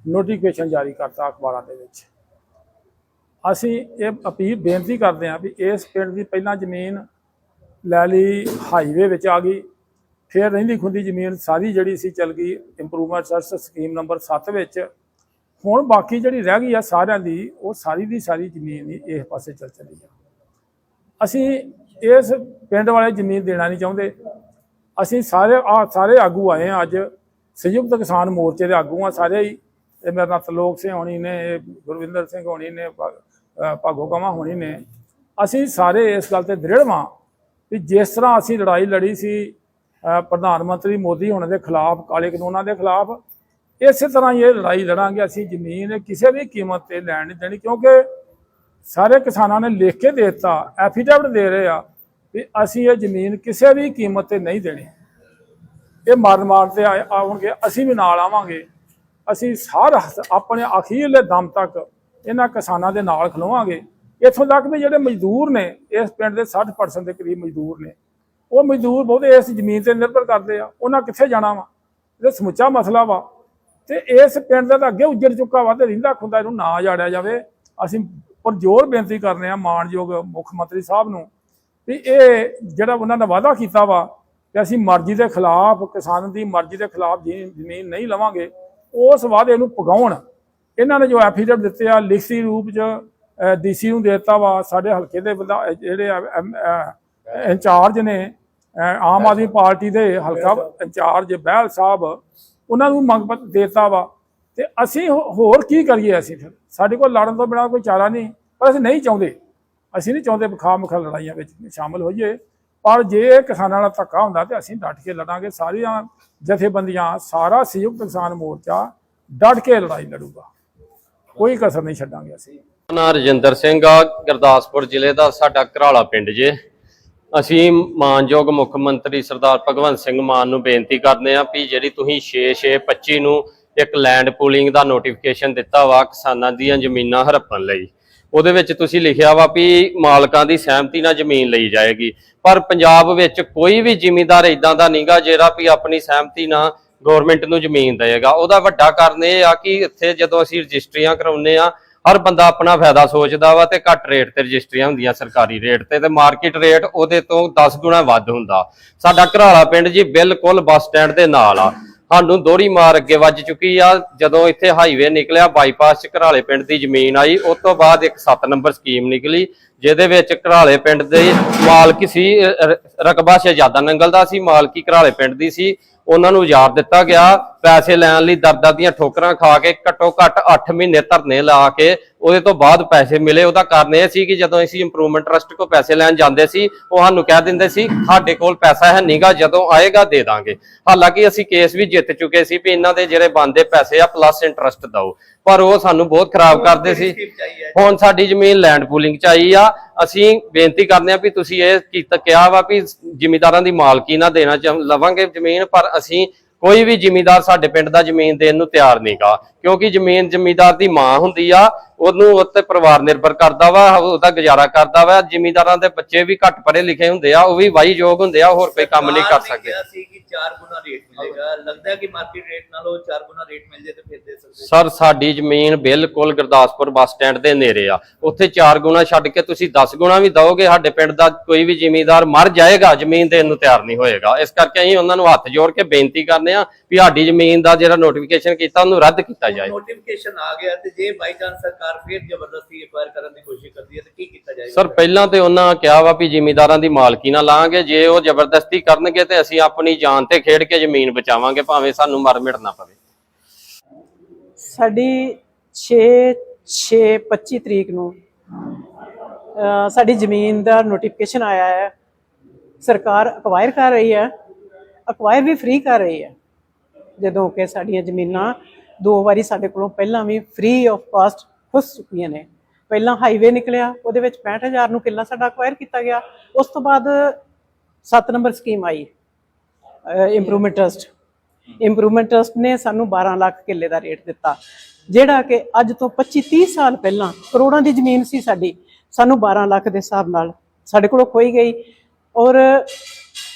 ਨੋਟੀਫਿਕੇਸ਼ਨ ਜਾਰੀ ਕਰਤਾ ਅਖਬਾਰਾਂ ਦੇ ਵਿੱਚ। ਅਸੀਂ ਇਹ ਅਪੀਲ ਬੇਨਤੀ ਕਰਦੇ ਹਾਂ ਵੀ ਇਸ ਪਿੰਡ ਦੀ ਪਹਿਲਾਂ ਜ਼ਮੀਨ ਲੈ ਲਈ ਹਾਈਵੇ ਵਿੱਚ ਆ ਗਈ, ਫਿਰ ਰਹਿੰਦੀ ਖੁੰਦੀ ਜ਼ਮੀਨ ਸਾਰੀ ਜਿਹੜੀ ਸੀ ਚੱਲ ਗਈ ਇੰਪਰੂਵਮੈਂਟ ਸਰਵਿਸ ਸਕੀਮ ਨੰਬਰ 7 ਵਿੱਚ। ਹੁਣ ਬਾਕੀ ਜਿਹੜੀ ਰਹਿ ਗਈ ਆ ਸਾਰਿਆਂ ਦੀ, ਉਹ ਸਾਰੀ ਦੀ ਸਾਰੀ ਜ਼ਮੀਨ ਇਸ ਪਾਸੇ ਚੱਲ ਚੱਲੀ ਆ। ਅਸੀਂ ਇਸ ਪਿੰਡ ਵਾਲੇ ਜ਼ਮੀਨ ਦੇਣਾ ਨਹੀਂ ਚਾਹੁੰਦੇ। ਅਸੀਂ ਸਾਰੇ ਆ, ਸਾਰੇ ਆਗੂ ਆਏ ਆ ਅੱਜ। ਸੰਯੁਕਤ ਕਿਸਾਨ ਮੋਰਚੇ ਦੇ ਆਗੂ ਆ ਸਾਰੇ ਹੀ। ਇਹ ਮੇਰੇ ਨਾਲ ਤਲੋਕ ਸਿੰਘ ਹੋਣੀ ਨੇ ਗੁਰਵਿੰਦਰ ਸਿੰਘ ਹੋਣੀ ਨੇ ਭਾਗੋ ਕਮਾ ਹੋਣੀ ਨੇ। ਅਸੀਂ ਸਾਰੇ ਇਸ ਗੱਲ ਤੇ ਦ੍ਰਿੜ ਵਾਂ ਵੀ ਜਿਸ ਤਰ੍ਹਾਂ ਅਸੀਂ ਲੜਾਈ ਲੜੀ ਸੀ ਪ੍ਰਧਾਨ ਮੰਤਰੀ ਮੋਦੀ ਹੋਣ ਦੇ ਖਿਲਾਫ, ਕਾਲੇ ਕਾਨੂੰਨਾਂ ਦੇ ਖਿਲਾਫ, ਇਸੇ ਤਰ੍ਹਾਂ ਹੀ ਇਹ ਲੜਾਈ ਲੜਾਂਗੇ। ਅਸੀਂ ਜ਼ਮੀਨ ਕਿਸੇ ਵੀ ਕੀਮਤ ਤੇ ਲੈਣ ਨਹੀਂ ਦੇਣੀ ਕਿਉਂਕਿ ਸਾਰੇ ਕਿਸਾਨਾਂ ਨੇ ਲਿਖ ਕੇ ਦੇ ਦਿੱਤਾ, ਐਫੀਡੇਵਿਟ ਦੇ ਰਹੇ ਆ। ਵੀ ਅਸੀਂ ਇਹ ਜ਼ਮੀਨ ਕਿਸੇ ਵੀ ਕੀਮਤ ਤੇ ਨਹੀਂ ਦੇਣੀ। ਇਹ ਮਾਰਨ ਮਾਰ ਤੇ ਆਉਣਗੇ, ਅਸੀਂ ਵੀ ਨਾਲ ਆਵਾਂਗੇ। ਅਸੀਂ ਸਾਰ ਆਪਣੇ ਅਖੀਰਲੇ ਦਮ ਤੱਕ ਇਹਨਾਂ ਕਿਸਾਨਾਂ ਦੇ ਨਾਲ ਖਲੋਵਾਂਗੇ। ਇੱਥੋਂ ਤੱਕ ਵੀ ਜਿਹੜੇ ਮਜ਼ਦੂਰ ਨੇ, ਇਸ ਪਿੰਡ ਦੇ 60% ਦੇ ਕਰੀਬ ਮਜ਼ਦੂਰ ਨੇ। ਉਹ ਮਜ਼ਦੂਰ ਬਹੁਤੇ ਇਸ ਜ਼ਮੀਨ ਤੇ ਨਿਰਭਰ ਕਰਦੇ ਆ। ਉਹਨਾਂ ਕਿੱਥੇ ਜਾਣਾ ਵਾ? ਇਹ ਸਮੁੱਚਾ ਮਸਲਾ ਵਾ। ਤੇ ਇਸ ਪਿੰਡ ਦਾ ਤਾਂ ਅੱਗੇ ਉੱਜੜ ਚੁੱਕਾ ਵਾ ਤੇ ਰਿੰਦਾ ਖੁੰਦਾ ਇਹਨੂੰ ਨਾ ਜਾੜਿਆ ਜਾਵੇ। ਅਸੀਂ ਪਰ ਜ਼ੋਰ ਬੇਨਤੀ ਕਰਨੇ ਆ ਮਾਨਯੋਗ ਮੁੱਖ ਮੰਤਰੀ ਸਾਹਿਬ ਨੂੰ ਵੀ ਇਹ ਜਿਹੜਾ ਉਹਨਾਂ ਨੇ ਵਾਅਦਾ ਕੀਤਾ ਵਾ ਕਿ ਅਸੀਂ ਮਰਜ਼ੀ ਦੇ ਖਿਲਾਫ ਕਿਸਾਨ ਦੀ ਮਰਜ਼ੀ ਦੇ ਖਿਲਾਫ ਜ਼ਮੀ- ਜ਼ਮੀਨ ਨਹੀਂ ਲਵਾਂਗੇ ਉਸ ਵਾਅਦੇ ਨੂੰ ਪਗਾਉਣ ਇਹਨਾਂ ਨੇ ਜੋ ਐਫੀਡੇਵਿਟ ਦਿੱਤੇ ਆ ਲਿਖਤੀ ਰੂਪ ਚ ਡੀਸੀ ਨੂੰ ਦੇ ਦਿੱਤਾ ਵਾ ਸਾਡੇ ਹਲਕੇ ਦੇ ਜਿਹੜੇ ਇੰਚਾਰਜ ਨੇ ਆਮ ਆਦਮੀ ਪਾਰਟੀ ਦੇ ਹਲਕਾ ਇੰਚਾਰਜ ਬਹਿਲ ਸਾਹਿਬ ਉਹਨਾਂ ਨੂੰ ਮੰਗ ਪੱਤਰ ਦੇਤਾ ਵਾ। ਤੇ ਅਸੀਂ ਹੋਰ ਕੀ ਕਰੀਏ ਅਸੀਂ ਫਿਰ? ਸਾਡੇ ਕੋਲ ਲੜਨ ਤੋਂ ਬਿਨਾਂ ਕੋਈ ਚਾਰਾ ਨਹੀਂ ਪਰ ਅਸੀਂ ਨਹੀਂ ਚਾਹੁੰਦੇ। ਅਸੀਂ ਨਹੀਂ ਚਾਹੁੰਦੇ ਬਖਾ ਮੁਖਾ ਲੜਾਈਆਂ ਵਿੱਚ ਸ਼ਾਮਲ ਹੋਈਏ, ਪਰ ਜੇ ਕਿਸਾਨਾਂ ਨਾਲ ਧੱਕਾ ਹੁੰਦਾ ਤੇ ਅਸੀਂ ਡਟ ਕੇ ਲੜਾਂਗੇ, ਸਾਰੀਆਂ ਜਥੇਬੰਦੀਆਂ, ਸਾਰਾ ਸੰਯੁਕਤ ਕਿਸਾਨ ਮੋਰਚਾ ਡਟ ਕੇ ਲੜਾਈ ਲੜੂਗਾ। ਕੋਈ ਕਸਰ ਨਹੀਂ ਛੱਡਾਂਗੇ ਅਸੀਂ। ਨਾਂ ਰਜਿੰਦਰ ਸਿੰਘ ਆ, ਗੁਰਦਾਸਪੁਰ ਜ਼ਿਲ੍ਹੇ ਦਾ ਸਾਡਾ ਘਰਾਲਾ ਪਿੰਡ ਜੇ। ਅਸੀਂ ਮਾਨਯੋਗ ਮੁੱਖ ਮੰਤਰੀ ਸਰਦਾਰ ਭਗਵੰਤ ਸਿੰਘ ਮਾਨ ਨੂੰ ਬੇਨਤੀ ਕਰਦੇ ਹਾਂ ਵੀ ਜਿਹੜੀ ਤੁਸੀਂ 6625 ਨੂੰ ਇੱਕ ਲੈਂਡ ਪੂਲਿੰਗ ਦਾ ਨੋਟੀਫਿਕੇਸ਼ਨ ਦਿੱਤਾ ਵਾ ਕਿਸਾਨਾਂ ਦੀਆਂ ਜ਼ਮੀਨਾਂ ਹੜੱਪਣ ਲਈ। ਉਹਦੇ ਵਿੱਚ ਤੁਸੀਂ ਲਿਖਿਆ ਵਾ ਵੀ ਮਾਲਕਾਂ ਦੀ ਸਹਿਮਤੀ ਨਾਲ ਜ਼ਮੀਨ ਲਈ ਜਾਏਗੀ। ਪਰ ਪੰਜਾਬ ਵਿੱਚ ਕੋਈ ਵੀ ਜ਼ਿਮੀਂਦਾਰ ਇਦਾਂ ਦਾ ਨਹੀਂਗਾ ਜਿਹੜਾ ਵੀ ਆਪਣੀ ਸਹਿਮਤੀ ਨਾਲ ਗਵਰਨਮੈਂਟ ਨੂੰ ਜ਼ਮੀਨ ਦੇਏਗਾ ਉਹਦਾ ਵੱਡਾ ਕਾਰਨ ਇਹ ਆ ਕਿ ਇੱਥੇ ਜਦੋਂ ਅਸੀਂ ਰਜਿਸਟਰੀਆਂ ਕਰਾਉਂਦੇ ਆ ਹਰ ਬੰਦਾ ਆਪਣਾ ਫਾਇਦਾ ਸੋਚਦਾ ਵਾ ਤੇ ਘੱਟ ਰੇਟ ਤੇ ਰਜਿਸਟਰੀਆਂ ਹੁੰਦੀਆਂ ਸਰਕਾਰੀ ਰੇਟ ਤੇ ਤੇ ਮਾਰਕੀਟ ਰੇਟ ਉਹਦੇ ਤੋਂ 10 ਗੁਣਾ ਵੱਧ ਹੁੰਦਾ। ਸਾਡਾ ਘਰਾਲਾ ਪਿੰਡ ਜੀ ਬਿਲਕੁਲ ਬੱਸ ਸਟੈਂਡ ਦੇ ਨਾਲ ਆ। ਸਾਨੂੰ ਦੋਹਰੀ ਮਾਰ ਅੱਗੇ ਵੱਜ ਚੁੱਕੀ ਆ। ਜਦੋਂ ਇੱਥੇ ਹਾਈਵੇ ਨਿਕਲਿਆ ਬਾਈਪਾਸ ਚ ਘਰਾਲੇ ਪਿੰਡ ਦੀ ਜ਼ਮੀਨ ਆਈ। ਉਸ ਤੋਂ ਬਾਅਦ ਇੱਕ 7 ਨੰਬਰ ਸਕੀਮ ਨਿਕਲੀ ਜਿਹਦੇ ਵਿੱਚ ਘਰਾਲੇ ਪਿੰਡ ਦੇ ਮਾਲਕੀ ਸੀ ਅ, ਰਕਬਾ ਸ਼ਹਿਜ਼ਾਦਾ ਨੰਗਲ ਦਾ ਸੀ ਮਾਲਕੀ ਘਰਾਲੇ ਪਿੰਡ ਦੀ ਸੀ। ਉਹਨਾਂ ਨੂੰ ਉਜਾੜ ਦਿੱਤਾ ਗਿਆ। ਪੈਸੇ ਲੈਣ ਲਈ ਦਰਦਾਂ ਦੀਆਂ ਠੋਕਰਾਂ ਖਾ ਕੇ ਘੱਟੋ ਘੱਟ 8 ਮਹੀਨੇ ਧਰਨੇ ਲਾ ਕੇ ਉਹਦੇ ਤੋਂ ਬਾਅਦ ਪੈਸੇ ਮਿਲੇ। ਉਹਦਾ ਕਾਰਨ ਇਹ ਸੀ ਕਿ ਜਦੋਂ ਅਸੀਂ ਇੰਪਰੂਵਮੈਂਟ ਟਰਸਟ ਕੋ ਪੈਸੇ ਲੈਣ ਜਾਂਦੇ ਸੀ ਉਹ ਸਾਨੂੰ ਕਹਿ ਦਿੰਦੇ ਸੀ ਸਾਡੇ ਕੋਲ ਪੈਸਾ ਹੈ ਨਹੀਂਗਾ ਜਦੋਂ ਆਏਗਾ ਦੇ ਦਾਂਗੇ। ਹਾਲਾਂਕਿ ਅਸੀਂ ਕੇਸ ਵੀ ਜਿੱਤ ਚੁੱਕੇ ਸੀ ਵੀ ਇਹਨਾਂ ਦੇ ਜਿਹੜੇ ਬੰਦੇ ਪੈਸੇ ਆ ਪਲੱਸ ਇੰਟਰਸਟ ਦਿਓ। ਪਰ ਉਹ ਸਾਨੂੰ ਬਹੁਤ ਖਰਾਬ ਕਰਦੇ ਸੀ। ਹੁਣ ਸਾਡੀ ਜ਼ਮੀਨ ਲੈਂਡ ਪੂਲਿੰਗ ਚ ਆਈ ਆ। ਅਸੀਂ ਬੇਨਤੀ ਕਰਦੇ ਆ ਵੀ ਤੁਸੀਂ ਇਹ ਕੀਤਾ ਕਿਹਾ ਵਾ ਵੀ ਜ਼ਿਮੀਦਾਰਾਂ ਦੀ ਮਾਲਕੀ ਨਾ ਦੇਣਾ ਚਾਹ ਲਵਾਂਗੇ ਜ਼ਮੀਨ ਪਰ ਅਸੀਂ ਕੋਈ ਵੀ ਜ਼ਿਮੀਦਾਰ ਸਾਡੇ ਪਿੰਡ ਦਾ ਜ਼ਮੀਨ ਦੇਣ ਨੂੰ ਤਿਆਰ ਨਹੀਂਗਾ, ਕਿਉਂਕਿ ਜ਼ਮੀਨ ਜ਼ਿਮੀਦਾਰ ਦੀ ਮਾਂ ਹੁੰਦੀ ਆ ਉਹਨੂੰ ਉੱਤੇ ਪਰਿਵਾਰ ਨਿਰਭਰ ਕਰਦਾ ਵਾ ਉਹਦਾ ਗੁਜ਼ਾਰਾ ਕਰਦਾ ਵਾ ਜ਼ਿਮੀਦਾਰਾਂ ਦੇ ਬੱਚੇ ਵੀ ਘੱਟ ਪੜ੍ਹੇ ਲਿਖੇ ਹੁੰਦੇ ਆ ਉਹ ਵੀ ਵਾਹੀ ਯੋਗ ਹੁੰਦੇ ਆ ਹੋਰ ਕੋਈ ਕੰਮ ਨਹੀਂ ਕਰ ਸਕਦੇ। ਕਿਹਾ ਸੀ ਕਿ 4 ਗੁਣਾ ਰੇਟ ਮਿਲੇਗਾ। ਲੱਗਦਾ ਹੈ ਕਿ ਮਾਰਕੀਟ ਰੇਟ ਨਾਲੋਂ 4 ਗੁਣਾ ਰੇਟ ਮਿਲ ਜੇ ਤੇ ਫਿਰ ਦੇ ਸਕਦੇ। ਸਰ ਸਾਡੀ ਜ਼ਮੀਨ ਬਿਲਕੁਲ ਗੁਰਦਾਸਪੁਰ ਬੱਸ ਸਟੈਂਡ ਦੇ ਨੇੜੇ ਆ। ਉੱਥੇ 4 ਗੁਣਾ ਛੱਡ ਕੇ ਤੁਸੀਂ 10 ਗੁਣਾ ਵੀ ਦਓਗੇ ਸਾਡੇ ਪਿੰਡ ਦਾ ਕੋਈ ਵੀ ਜ਼ਿਮੀਂਦਾਰ ਮਰ ਜਾਏਗਾ ਜ਼ਮੀਨ ਦੇਣ ਨੂੰ ਤਿਆਰ ਨਹੀਂ ਹੋਏਗਾ। ਇਸ ਕਰਕੇ ਅਸੀਂ ਉਹਨਾਂ ਨੂੰ ਹੱਥ ਜੋੜ ਕੇ ਬੇਨਤੀ ਕਰਨੇ ਆ ਵੀ ਸਾਡੀ ਜ਼ਮੀਨ ਦਾ ਜਿਹੜਾ ਨੋਟੀਫਿਕੇਸ਼ਨ ਕੀਤਾ ਉਹਨੂੰ ਰੱਦ ਕੀਤਾ ਜਾਏ। ਨੋਟੀਫਿਕੇਸ਼ਨ ਆ ਗਿਆ ਤੇ ਜੇ ਬਾਈ ਚਾਂਸ ਸਰਕਾਰ ਫਿਰ ਜ਼ਬਰਦਸਤੀ ਐਕਵਾਇਰ ਕਰਨ ਦੀ ਕੋਸ਼ਿਸ਼ ਕਰਦੀ ਹੈ ਤੇ ਕੀ ਕੀਤਾ ਜਾਏਗਾ? ਸਰ ਪਹਿਲਾਂ ਤੇ ਉਹਨਾਂ ਕਿਹਾ ਵਾ ਵੀ ਜ਼ਿਮੀਂਦਾਰਾਂ ਦੀ ਮਾਲਕੀ ਨਾ ਲਾਂਗੇ ਜੇ ਉਹ ਜ਼ਬਰਦਸਤੀ ਕਰਨਗੇ ਤੇ ਅਸੀਂ ਆਪਣੀ ਜਾਨ ਤੇ ਖੇਡ ਕੇ ਜ਼ਮੀਨ ਬਚਾਵਾਂਗੇ ਭਾਵੇਂ ਸਾਨੂੰ ਮਰ ਮਿਟਣਾ ਪਵੇ। ਸਾਡੀ 6 6 25 ਤਰੀਕ ਨੂੰ ਅਹ ਸਾਡੀ ਜ਼ਮੀਨ ਦਾ ਨੋਟੀਫਿਕੇਸ਼ਨ ਆਇਆ ਹੈ। ਸਰਕਾਰ ਅਕਵਾਇਰ ਕਰ ਰਹੀ ਹੈ। ਅਕਵਾਇਰ ਵੀ ਫ੍ਰੀ ਕਰ ਰਹੀ ਹੈ। ਜਦੋਂ ਕਿ ਸਾਡੀਆਂ ਜ਼ਮੀਨਾਂ ਦੋ ਵਾਰੀ ਸਾਡੇ ਕੋਲੋਂ ਪਹਿਲਾਂ ਵੀ ਫ੍ਰੀ ਆਫ ਕਾਸਟ ਖੁੱਸ ਚੁੱਕੀਆਂ ਨੇ। ਪਹਿਲਾਂ ਹਾਈਵੇ ਨਿਕਲਿਆ, ਉਹਦੇ ਵਿੱਚ 65000 ਨੂੰ ਕਿੱਲਾ ਸਾਡਾ ਅਕਵਾਇਰ ਕੀਤਾ ਗਿਆ। ਉਸ ਤੋਂ ਬਾਅਦ 7 ਨੰਬਰ ਸਕੀਮ ਆਈ ਇੰਪਰੂਵਮੈਂਟ ਟਰਸਟ ਇੰਪਰੂਵਮੈਂਟ ਟਰਸਟ ਨੇ ਸਾਨੂੰ 12 ਲੱਖ ਕਿੱਲੇ ਦਾ ਰੇਟ ਦਿੱਤਾ, ਜਿਹੜਾ ਕਿ ਅੱਜ ਤੋਂ 25 30 ਸਾਲ ਪਹਿਲਾਂ ਕਰੋੜਾਂ ਦੀ ਜ਼ਮੀਨ ਸੀ ਸਾਡੀ। ਸਾਨੂੰ 12 ਲੱਖ ਦੇ ਹਿਸਾਬ ਨਾਲ ਸਾਡੇ ਕੋਲੋਂ ਖੋਈ ਗਈ ਔਰ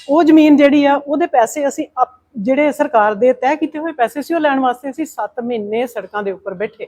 ਉਹ ਜ਼ਮੀਨ ਜਿਹੜੀ ਆ, ਉਹਦੇ ਪੈਸੇ ਅਸੀਂ ਆਪ- ਜਿਹੜੇ ਸਰਕਾਰ ਦੇ ਤੈਅ ਕੀਤੇ ਹੋਏ ਪੈਸੇ ਸੀ, ਉਹ ਲੈਣ ਵਾਸਤੇ ਅਸੀਂ 7 ਮਹੀਨੇ ਸੜਕਾਂ ਦੇ ਉੱਪਰ ਬੈਠੇ।